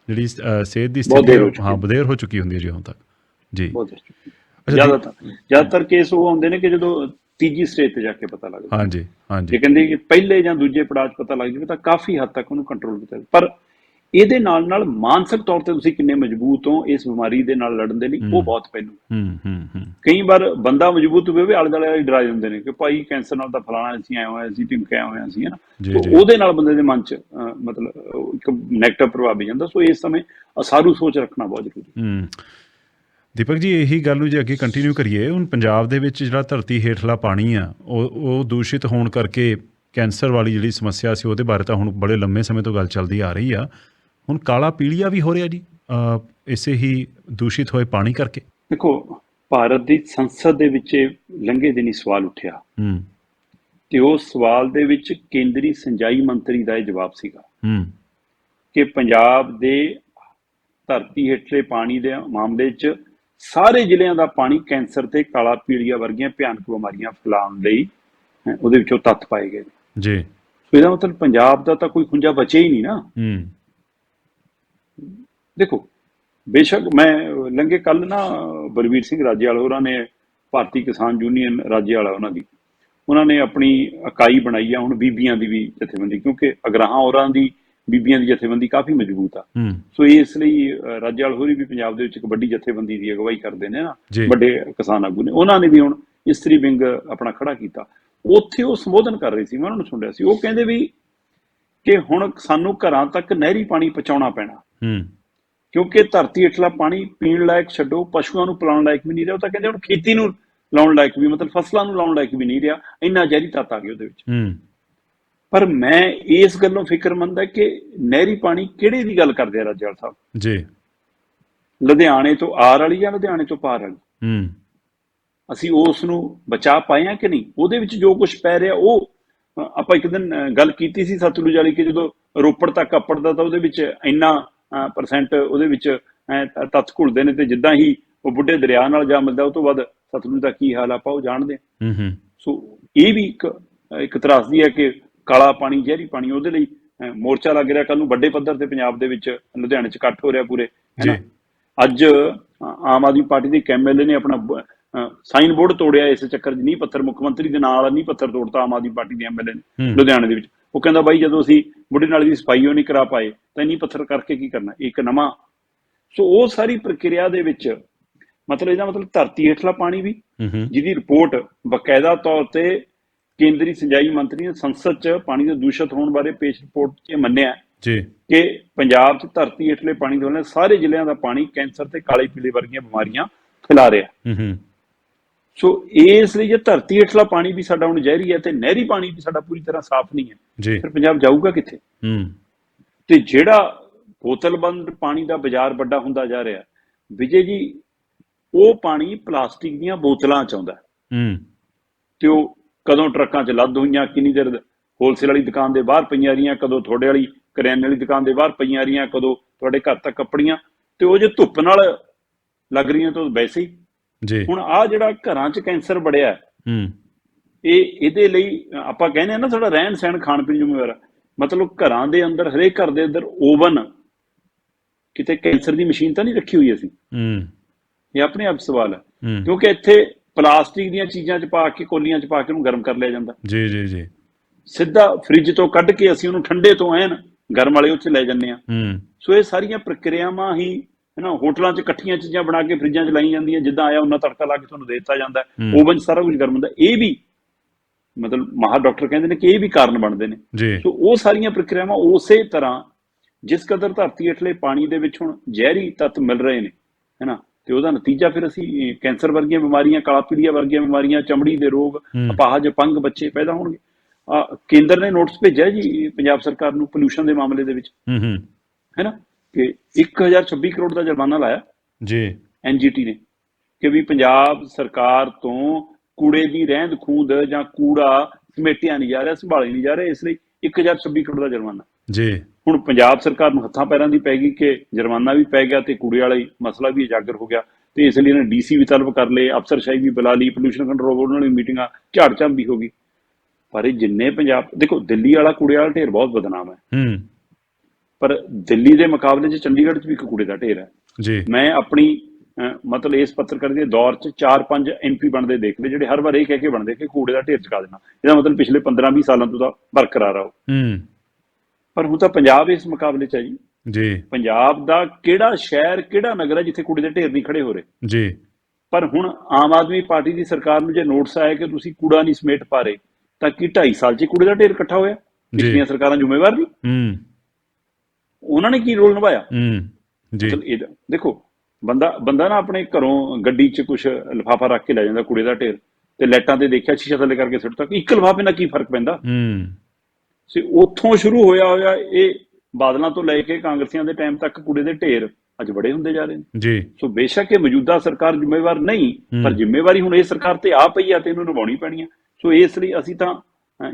ਜਿਹੜੀ ਸਿਹਤ ਦੀ ਸਥਿਤੀ ਹਾਂ। ਬਦੇਰ ਹੋ। ਚੁੱਕੀ ਹੁੰਦੀ ਹੈ ਜੀ ਹੁਣ ਤੱਕ। ਜੀ। ਜ਼ਿਆਦਾਤਰ ਜ਼ਿਆਦਾਤਰ ਕੇਸ ਉਹ ਆਉਂਦੇ ਨੇ ਕਿ ਜਦੋਂ ਤੀਜੀ ਸਟੇਜ ਤੇ ਜਾ ਕੇ ਪਤਾ ਲੱਗਦਾ ਹਾਂਜੀ ਜੇ ਹਾਂਜੀ ਕਹਿੰਦੇ ਕਿ ਪਹਿਲੇ ਜਾਂ ਦੂਜੇ ਪੜਾਅ 'ਚ ਪਤਾ ਲੱਗ ਜਾਵੇ ਤਾਂ ਕਾਫੀ ਹੱਦ ਤੱਕ ਉਹਨੂੰ ਕੰਟਰੋਲ ਕੀਤਾ ਜਾ- ਪਰ ਇਹਦੇ ਨਾਲ ਨਾਲ ਮਾਨਸਿਕ ਤੌਰ ਤੇ ਤੁਸੀਂ ਕਿੰਨੇ ਮਜ਼ਬੂਤ ਹੋ ਇਸ ਬਿਮਾਰੀ ਦੇ ਨਾਲ ਲੜਨ ਦੇ ਲਈ ਉਹ। ਬਹੁਤ ਪਹਿਲੂ ਹੂੰ। ਹੂੰ ਹੂੰ ਕਈ ਵਾਰ ਬੰਦਾ ਮਜ਼ਬੂਤ ਹੋਵੇ ਵੀ ਆਲੇ ਦੁਆਲੇ ਡਰਾ ਜਾਂਦੇ ਨੇ ਕਿ ਭਾਈ ਕੈਂਸਰ ਨਾਲ ਤਾਂ ਫਲਾਣਾ ਅਸੀਂ ਆਏ ਹੋਏ ਅਸੀਂ ਟਿਮਕੇ ਆਏ ਹੋਏ ਅਸੀਂ ਹਨਾ। ਉਹਦੇ ਨਾਲ ਬੰਦੇ ਦੇ ਮਨ 'ਚ ਮਤਲਬ ਇੱਕ ਨੈਗੇਟਿਵ ਪ੍ਰਭਾਵ ਵੀ ਜਾਂਦਾ ਸੋ ਇਸ ਸਮੇਂ ਅਸਾਰੂ ਸੋਚ ਰੱਖਣਾ ਬਹੁਤ ਜ਼ਰੂਰੀ ਹੂੰ। ਦੀਪਕ ਜੀ ਇਹੀ ਗੱਲ ਨੂੰ ਜੇ ਅੱਗੇ ਕੰਟੀਨਿਊ ਕਰੀਏ ਹੁਣ ਪੰਜਾਬ ਦੇ ਵਿੱਚ ਜਿਹੜਾ ਧਰਤੀ ਹੇਠਲਾ ਪਾਣੀ ਆ ਉਹ ਉਹ ਦੂਸ਼ਿਤ ਹੋਣ ਕਰਕੇ ਕੈਂਸਰ ਵਾਲੀ ਜਿਹੜੀ ਸਮੱਸਿਆ ਸੀ ਉਹਦੇ ਬਾਰੇ ਤਾਂ ਹੁਣ ਬੜੇ ਲੰਮੇ ਸਮੇਂ ਤੋਂ ਗੱਲ ਚੱਲਦੀ ਆ ਰਹੀ ਆ। ਹੁਣ ਕਾਲਾ ਪੀਲੀਆ ਵੀ ਹੋ ਰਿਹਾ ਜੀ। ਇਸੇ ਹੀ ਦੂਸ਼ਿਤ ਹੋਏ ਪਾਣੀ ਕਰਕੇ। ਦੇਖੋ ਭਾਰਤ ਦੀ ਸੰਸਦ ਦੇ ਵਿੱਚ ਲੰਘੇ ਦਿਨੀ ਸਵਾਲ ਉੱਠਿਆ। ਹੂੰ। ਤੇ ਉਸ ਸਵਾਲ ਦੇ ਵਿੱਚ ਕੇਂਦਰੀ ਸਿੰਜਾਈ ਮੰਤਰੀ ਦਾ ਇਹ ਜਵਾਬ ਸੀਗਾ ਹੂੰ। ਕਿ ਪੰਜਾਬ ਦੇ ਧਰਤੀ ਹੇਠਲੇ ਪਾਣੀ ਦੇ ਮਾਮਲੇ 'ਚ ਸਾਰੇ ਜ਼ਿਲ੍ਹਿਆਂ ਦਾ ਪਾਣੀ ਕੈਂਸਰ ਤੇ ਕਾਲਾ ਪੀਲੀਆ ਵਰਗੀਆਂ ਭਿਆਨਕ ਬਿਮਾਰੀਆਂ ਫੈਲਾਉਣ ਲਈ ਉਹਦੇ ਵਿੱਚੋਂ ਤੱਤ ਪਾਏ ਗਏ ਜੀ। ਸੋ ਇਹਦਾ ਮਤਲਬ ਪੰਜਾਬ ਦਾ ਤਾਂ ਕੋਈ ਖੁੰਝਾ ਬਚਿਆ ਹੀ ਨਹੀਂ ਨਾ। ਹੂੰ। ਦੇਖੋ ਬੇਸ਼ੱਕ ਮੈਂ ਲੰਘੇ ਕੱਲ ਨਾ ਬਲਵੀਰ ਸਿੰਘ ਰਾਜੇਵਾਲ ਹੋਰਾਂ ਨੇ ਭਾਰਤੀ ਕਿਸਾਨ ਯੂਨੀਅਨ ਰਾਜੇਵਾਲਾ ਉਹਨਾਂ ਦੀ ਉਹਨਾਂ ਨੇ ਆਪਣੀ ਇਕਾਈ ਬਣਾਈ ਆ ਹੁਣ ਬੀਬੀਆਂ ਦੀ ਵੀ ਜਥੇਬੰਦੀ ਕਿਉਂਕਿ ਅਗਰਾਹਾਂ ਹੋਰਾਂ ਦੀ ਬੀਬੀਆਂ ਦੀ ਜਥੇਬੰਦੀ ਕਾਫੀ ਮਜ਼ਬੂਤ ਆ। ਸੋ ਇਸ ਲਈ ਰਾਜੇਵਾਲ ਹੋਰੀ ਵੀ ਪੰਜਾਬ ਦੇ ਵਿੱਚ ਇੱਕ ਵੱਡੀ ਜਥੇਬੰਦੀ ਦੀ ਅਗਵਾਈ ਕਰਦੇ ਨੇ ਨਾ। ਵੱਡੇ ਕਿਸਾਨ ਆਗੂ ਨੇ। ਉਹਨਾਂ ਨੇ ਵੀ ਹੁਣ ਇਸਤਰੀ ਵਿੰਗ ਆਪਣਾ ਖੜਾ ਕੀਤਾ। ਉੱਥੇ ਉਹ ਸੰਬੋਧਨ ਕਰ ਰਹੀ ਸੀ ਮੈਂ ਉਹਨਾਂ ਨੂੰ ਸੁਣ ਰਿਹਾ ਸੀ। ਉਹ ਕਹਿੰਦੇ ਵੀ ਕਿ ਹੁਣ ਸਾਨੂੰ ਘਰਾਂ ਤੱਕ ਨਹਿਰੀ ਪਾਣੀ ਪਹੁੰਚਾਉਣਾ ਪੈਣਾ। ਹੂੰ। ਕਿਉਂਕਿ ਧਰਤੀ ਹੇਠਲਾ ਪਾਣੀ ਪੀਣ ਲਾਇਕ ਛੱਡੋ ਪਸ਼ੂਆਂ ਨੂੰ ਪਿਲਾਉਣ ਲਾਇਕ ਵੀ ਨਹੀਂ ਰਿਹਾ। ਉਹ ਤਾਂ ਕਹਿੰਦੇ ਹੁਣ ਖੇਤੀ ਨੂੰ ਲਾਉਣ ਲਾਇਕ ਵੀ ਮਤਲਬ ਫਸਲਾਂ ਨੂੰ ਲਾਉਣ ਲਾਇਕ ਵੀ ਨਹੀਂ ਰਿਹਾ। ਇੰਨਾ ਜ਼ਹਿਰੀ ਤੱਤ ਆ ਗਿਆ ਉਹਦੇ ਵਿੱਚ। ਹੂੰ। ਪਰ ਮੈਂ ਇਸ ਗੱਲੋਂ ਫਿਕਰਮੰਦ ਹੈ ਕਿ ਨਹਿਰੀ ਪਾਣੀ ਕਿਹੜੇ ਦੀ ਗੱਲ ਕਰਦੇ ਆ ਰਾਜੇਵਾਲ ਸਾਹਿਬ? ਜੀ। ਲੁਧਿਆਣੇ ਤੋਂ ਆਰ ਵਾਲੀ ਜਾਂ ਲੁਧਿਆਣੇ ਤੋਂ ਪਾਰ ਵਾਲੀ? ਹੂੰ। ਅਸੀਂ ਉਸ ਨੂੰ ਬਚਾ ਪਾਏ ਆ ਕਿ ਨਹੀਂ? ਉਹਦੇ ਵਿੱਚ ਜੋ ਕੁਝ ਪੈ ਰਿਹਾ ਉਹ ਆਪਾਂ ਇੱਕ ਦਿਨ ਗੱਲ ਕੀਤੀ ਸੀ ਸਤਲੁਜ ਵਾਲੀ ਕਿ ਜਦੋਂ ਰੋਪੜ ਤੱਕ ਅੱਪੜਦਾ ਤਾਂ ਉਹਦੇ ਵਿੱਚ ਇੰਨਾ ਪਰਸੈਂਟ ਉਹਦੇ ਵਿੱਚ ਤੱਤ ਘੁਲਦੇ ਨੇ ਤੇ ਜਿੱਦਾਂ ਹੀ ਉਹ ਬੁੱਢੇ ਦਰਿਆ ਨਾਲ ਜਾ ਮਿਲਦਾ ਉਹ ਤੋਂ ਬਾਅਦ ਸਤਲੁਜ ਦਾ ਕੀ ਹਾਲ ਆਪਾਂ ਉਹ ਜਾਣਦੇ ਹਾਂ। ਹੂੰ ਸੋ ਇਹ ਵੀ ਇੱਕ ਇੱਕ ਤਰਾਸਦੀ ਹੈ ਕਿ ਕਾਲਾ ਪਾਣੀ ਜ਼ਹਿਰੀ ਪਾਣੀ ਉਹਦੇ ਲਈ ਮੋਰਚਾ ਲੱਗ ਰਿਹਾ। ਕੱਲ ਨੂੰ ਵੱਡੇ ਪੱਧਰ ਤੇ ਪੰਜਾਬ ਦੇ ਵਿੱਚ ਲੁਧਿਆਣੇ 'ਚ ਇਕੱਠ ਹੋ ਰਿਹਾ ਪੂਰੇ ਹੈਨਾ। ਅੱਜ ਆਮ ਆਦਮੀ ਪਾਰਟੀ ਦੇ ਐਮਐਲਏ ਨੇ ਆਪਣਾ ਸਾਈਨ ਬੋਰਡ ਤੋੜਿਆ ਇਸ ਚੱਕਰ 'ਚ। ਨਹੀਂ ਪੱਤਰ ਮੁੱਖ ਮੰਤਰੀ ਦੇ ਨਾਲ ਨਹੀਂ ਪੱਤਰ ਤੋੜਤਾ ਆਮ ਆਦਮੀ ਪਾਰਟੀ ਦੇ ਐਮਐਲਏ ਨੇ। ਲੁਧਿਆਣੇ ਦੇ ਵਿੱਚ। ਉਹ ਕਹਿੰਦਾ ਬਾਈ ਜਦੋਂ ਅਸੀਂ ਬੁੱਢੇ ਨਾਲੇ ਦੀ ਸਫ਼ਾਈ ਉਹ ਨਹੀਂ ਕਰਾ ਪਾਏ ਤਾਂ ਨਹੀਂ ਪੱਥਰ ਕਰਕੇ ਕੀ ਕਰਨਾ ਇੱਕ ਨਵਾਂ। ਸੋ ਉਹ ਸਾਰੀ ਪ੍ਰਕਿਰਿਆ ਦੇ ਵਿੱਚ ਮਤਲਬ ਇਹਦਾ ਮਤਲਬ ਧਰਤੀ ਹੇਠਲਾ ਪਾਣੀ ਵੀ ਜਿਹਦੀ ਰਿਪੋਰਟ ਬਕਾਇਦਾ ਤੌਰ ਤੇ ਕੇਂਦਰੀ ਸਿੰਜਾਈ ਮੰਤਰੀ ਨੇ ਸੰਸਦ 'ਚ ਪਾਣੀ ਦੇ ਦੂਸ਼ਿਤ ਹੋਣ ਬਾਰੇ ਪੇਸ਼ ਰਿਪੋਰਟ 'ਚ ਮੰਨਿਆ ਜੀ। ਕਿ ਪੰਜਾਬ 'ਚ ਧਰਤੀ ਹੇਠਲੇ ਪਾਣੀ ਦੇ ਨਾਲ ਸਾਰੇ ਜ਼ਿਲ੍ਹਿਆਂ ਦਾ ਪਾਣੀ ਕੈਂਸਰ ਤੇ ਕਾਲੇ ਪੀਲੇ ਵਰਗੀਆਂ ਬਿਮਾਰੀਆਂ ਫੈਲਾ ਰਿਹਾ। ਹੂੰ ਹੂੰ। ਸੋ ਇਸ ਲਈ ਜੇ ਧਰਤੀ ਹੇਠਲਾ ਪਾਣੀ ਵੀ ਸਾਡਾ ਹੁਣ ਜ਼ਹਿਰੀ ਹੈ ਤੇ ਨਹਿਰੀ ਪਾਣੀ ਵੀ ਸਾਡਾ ਪੂਰੀ ਤਰ੍ਹਾਂ ਸਾਫ਼ ਨਹੀਂ ਹੈ। ਫਿਰ ਪੰਜਾਬ ਜਾਊਗਾ ਕਿੱਥੇ? ਹੂੰ। ਤੇ ਜਿਹੜਾ ਬੋਤਲਬੰਦ ਪਾਣੀ ਦਾ ਬਾਜ਼ਾਰ ਵੱਡਾ ਹੁੰਦਾ ਜਾ ਰਿਹਾ ਵਿਜੇ ਜੀ ਉਹ ਪਾਣੀ ਪਲਾਸਟਿਕ ਦੀਆਂ ਬੋਤਲਾਂ ਚ ਆਉਂਦਾ। ਹੈ। ਹੂੰ। ਤੇ ਉਹ ਕਦੋਂ ਟਰੱਕਾਂ 'ਚ ਲੱਦ ਹੋਈਆਂ ਕਿੰਨੀ ਦੇਰ ਹੋਲਸੇਲ ਵਾਲੀ ਦੁਕਾਨ ਦੇ ਬਾਹਰ ਪਈਆਂ ਰਹੀਆਂ ਕਦੋਂ ਤੁਹਾਡੇ ਵਾਲੀ ਕਰਿਆਨੇ ਵਾਲੀ ਦੁਕਾਨ ਦੇ ਬਾਹਰ ਪਈਆਂ ਰਹੀਆਂ ਕਦੋਂ ਤੁਹਾਡੇ ਘਰ ਤੱਕ ਕੱਪੜੀਆਂ ਤੇ ਉਹ ਜੇ ਧੁੱਪ ਨਾਲ ਲੱਗ ਰਹੀਆਂ ਤਾਂ ਵੈਸੇ ਹੀ ਜੀ। ਹੁਣ ਆ ਜਿਹੜਾ ਘਰਾਂ 'ਚ ਕੈਂਸਰ ਬੜਿਆ ਹੈ, ਇਹ ਇਹਦੇ ਲਈ ਆਪਾਂ ਕਹਿੰਦੇ ਆ ਨਾ ਸਾਡਾ ਰਹਿਣ ਸਹਿਣ ਖਾਣ ਪੀਣ ਜ਼ਿੰਮੇਵਾਰ। ਮਤਲਬ ਘਰਾਂ ਦੇ ਅੰਦਰ ਹਰੇਕ ਘਰ ਦੇ ਅੰਦਰ ਓਵਨ ਕਿਤੇ ਕੈਂਸਰ ਦੀ ਮਸ਼ੀਨ ਤਾਂ ਨਹੀਂ ਰੱਖੀ ਹੋਈ ਅਸੀਂ? ਹੂੰ। ਇਹ ਆਪਣੇ ਆਪ ਸਵਾਲ ਹੈ। ਹੂੰ। ਕਿਉਂਕਿ ਇੱਥੇ ਪਲਾਸਟਿਕ ਦੀਆਂ ਚੀਜ਼ਾਂ 'ਚ ਪਾ ਕੇ ਕੋਲੀਆਂ 'ਚ ਪਾ ਕੇ ਉਹਨੂੰ ਗਰਮ ਕਰ ਲਿਆ ਜਾਂਦਾ। ਜੀ ਜੀ ਜੀ। ਸਿੱਧਾ ਫ੍ਰਿਜ ਤੋਂ ਕੱਢ ਕੇ ਅਸੀਂ ਉਹਨੂੰ ਠੰਡੇ ਤੋਂ ਐਨ ਗਰਮ ਵਾਲੇ ਉੱਥੇ ਲੈ ਜੰਨੇ ਆ ਹੂੰ। ਸੋ ਇਹ ਸਾਰੀਆਂ ਪ੍ਰਕਿਰਿਆਵਾਂ ਹੀ ਹੈ ਨਾ ਹੋਟਲਾਂ 'ਚ ਇਕੱਠੀਆਂ ਚੀਜ਼ਾਂ ਬਣਾ ਕੇ ਫ੍ਰਿਜਾਂ 'ਚ ਲਾਈ ਜਾਂਦੀਆਂ ਜਿੱਦਾਂ ਆਇਆ ਉਹਨਾਂ ਤੜਕਾ ਲਾ ਕੇ ਤੁਹਾਨੂੰ ਦੇ ਦਿੱਤਾ ਜਾਂਦਾ। ਓਵਨ 'ਚ ਸਾਰਾ ਕੁਝ ਗਰਮ ਹੁੰਦਾ। ਇਹ ਵੀ ਮਤਲਬ ਮਾਹਰ ਡਾਕਟਰ ਕਹਿੰਦੇ ਨੇ ਕਿ ਇਹ ਵੀ ਕਾਰਨ ਬਣਦੇ ਨੇ। ਸੋ ਉਹ ਸਾਰੀਆਂ ਪ੍ਰਕਿਰਿਆਵਾਂ ਉਸੇ ਤਰ੍ਹਾਂ ਜਿਸ ਕਦਰ ਧਰਤੀ ਹੇਠਲੇ ਪਾਣੀ ਦੇ ਵਿੱਚ ਹੁਣ ਜ਼ਹਿਰੀ ਤੱਤ ਮਿਲ ਰਹੇ ਨੇ ਹੈਨਾ ਤੇ ਉਹਦਾ ਨਤੀਜਾ ਫਿਰ ਅਸੀਂ ਕੈਂਸਰ ਵਰਗੀਆਂ ਬਿਮਾਰੀਆਂ ਕਾਲਾ ਪੀਲੀਆ ਵਰਗੀਆਂ ਬਿਮਾਰੀਆਂ ਚਮੜੀ ਦੇ ਰੋਗ। ਅਪਾਹਜ ਅਪੰਗ ਬੱਚੇ ਪੈਦਾ ਹੋਣਗੇ। ਆ ਕੇਂਦਰ ਨੇ ਨੋਟਿਸ ਭੇਜਿਆ ਜੀ ਪੰਜਾਬ ਸਰਕਾਰ ਨੂੰ ਪੋਲੂਸ਼ਨ ਦੇ ਮਾਮਲੇ ਦੇ ਵਿੱਚ। ਹੂੰ ਹੂੰ। ਹੈਨਾ ਕਿ 1026 ਕਰੋੜ ਦਾ ਜੁਰਮਾਨਾ ਲਾਇਆ। ਜੀ। ਐਨਜੀਟੀ ਨੇ ਕਿ ਵੀ ਪੰਜਾਬ ਸਰਕਾਰ ਤੋਂ ਕੂੜੇ ਦੀ ਰਹਿੰਦ ਖੂੰਦ ਜਾਂ ਕੂੜਾ ਸਮੇਟਿਆ ਨਹੀਂ ਜਾ ਰਿਹਾ ਸੰਭਾਲਿਆ ਨਹੀਂ ਜਾ ਰਿਹਾ ਇਸ ਲਈ 1026 ਕਰੋੜ ਦਾ ਜੁਰਮਾਨਾ। ਜੀ। ਹੁਣ ਪੰਜਾਬ ਸਰਕਾਰ ਨੂੰ ਹੱਥਾਂ ਪੈਰਾਂ ਦੀ ਪੈ ਗਈ ਕਿ ਜੁਰਮਾਨਾ ਵੀ ਪੈ ਗਿਆ ਤੇ ਕੂੜੇ ਵਾਲਾ ਹੀ ਮਸਲਾ ਵੀ ਉਜਾਗਰ ਹੋ ਗਿਆ ਤੇ ਇਸ ਲਈ ਇਹਨਾਂ ਡੀਸੀ ਵੀ ਤਲਬ ਕਰ ਲਏ ਅਫਸਰਸ਼ਾਹੀ ਵੀ ਬੁਲਾ ਲਈ ਪੋਲੂਸ਼ਨ ਕੰਟਰੋਲ ਬੋਰਡ ਨਾਲ ਵੀ ਮੀਟਿੰਗਾਂ ਝਾੜ ਝੰਬ ਹੋ ਗਈ। ਪਰ ਇਹ ਜਿੰਨੇ ਪੰਜਾਬ ਦੇਖੋ ਦਿੱਲੀ ਵਾਲਾ ਕੂੜੇ ਵਾਲਾ ਢੇਰ ਬਹੁਤ ਬਦਨਾਮ ਹੈ। ਹੂੰ। ਪਰ ਦਿੱਲੀ ਦੇ ਮੁਕਾਬਲੇ 'ਚ ਚੰਡੀਗੜ੍ਹ 'ਚ ਵੀ ਇੱਕ ਕੂੜੇ ਦਾ ਢੇਰ ਹੈ। ਜੀ। ਮੈਂ ਆਪਣੀ ਮਤਲਬ ਇਸ ਪੱਤਰਕਾਰ ਦੇ ਦੌਰ 'ਚ 4-5 ਐਮਪੀ ਬਣਦੇ ਦੇਖ ਲਏ ਜਿਹੜੇ ਹਰ ਵਾਰ ਇਹ ਕਹਿ ਕੇ ਬਣਦੇ ਕਿ ਕੂੜੇ ਦਾ ਢੇਰ ਚੁਕਾ ਦੇਣਾ। ਇਹਦਾ ਮਤਲਬ ਪਿਛਲੇ 15-20 ਸਾਲਾਂ ਤੋਂ ਤਾਂ ਬਰਕਰਾਰ ਆ ਉਹ ਹੂੰ। ਪਰ ਹੁਣ ਤਾਂ ਪੰਜਾਬ ਇਸ ਮੁਕਾਬਲੇ 'ਚ ਹੈ ਜੀ। ਜੀ। ਪੰਜਾਬ ਦਾ ਕਿਹੜਾ ਸ਼ਹਿਰ ਕਿਹੜਾ ਨਗਰ ਹੈ ਜਿੱਥੇ ਕੂੜੇ ਦੇ ਢੇਰ ਨਹੀਂ ਖੜੇ ਹੋ ਰਹੇ? ਜੀ। ਪਰ ਹੁਣ ਆਮ ਆਦਮੀ ਪਾਰਟੀ ਦੀ ਸਰਕਾਰ ਨੂੰ ਜੇ ਨੋਟਿਸ ਆਇਆ ਕਿ ਤੁਸੀਂ ਕੂੜਾ ਨਹੀਂ ਸਮੇਟ ਪਾ ਰਹੇ ਤਾਂ ਕੀ 2.5 ਸਾਲ 'ਚ ਕੂੜੇ ਦਾ ਢੇਰ ਇਕੱਠਾ ਹੋਇਆ। ਪਿਛਲੀਆਂ ਸਰਕਾਰਾਂ ਜ਼ਿੰਮੇਵਾਰ ਨਹੀਂ ਹੂੰ। ਉਹਨਾਂ ਨੇ ਕੀ ਰੋਲ ਨਿਭਾਇਆ? ਹੂੰ ਜੀ। ਇਹ ਦੇਖੋ ਬੰਦਾ ਬੰਦਾ ਨਾ ਆਪਣੇ ਘਰੋਂ ਗੱਡੀ 'ਚ ਕੁਝ ਲਿਫਾਫਾ ਰੱਖ ਕੇ ਲੈ ਜਾਂਦਾ ਕੂੜੇ ਦਾ ਢੇਰ ਤੇ ਲਾਈਟਾਂ ਤੇ ਦੇਖਿਆ ਸ਼ੀਸ਼ਾ ਥੱਲੇ ਕਰਕੇ ਸੁੱਟਦਾ ਕਿ ਇੱਕ ਲਿਫਾਫੇ ਨਾਲ ਕੀ ਫ਼ਰਕ ਪੈਂਦਾ? ਹੂੰ। ਸੇ ਉੱਥੋਂ ਸ਼ੁਰੂ ਹੋਇਆ ਹੋਇਆ ਇਹ ਬਾਦਲਾਂ ਤੋਂ ਲੈ ਕੇ ਕਾਂਗਰਸੀਆਂ ਦੇ ਟਾਈਮ ਤੱਕ ਕੂੜੇ ਦੇ ਢੇਰ ਅੱਜ ਬੜੇ ਹੁੰਦੇ ਜਾ ਰਹੇ ਨੇ। ਜੀ। ਸੋ ਬੇਸ਼ੱਕ ਇਹ ਮੌਜੂਦਾ ਸਰਕਾਰ ਜ਼ਿੰਮੇਵਾਰ ਨਹੀਂ ਪਰ। ਜ਼ਿੰਮੇਵਾਰੀ ਹੁਣ ਇਹ ਸਰਕਾਰ ਤੇ ਆ ਪਈ ਆ ਤੇ ਇਹਨੂੰ ਨਿਭਾਉਣੀ ਪੈਣੀ ਆ। ਸੋ ਇਸ ਲਈ ਅਸੀਂ ਤਾਂ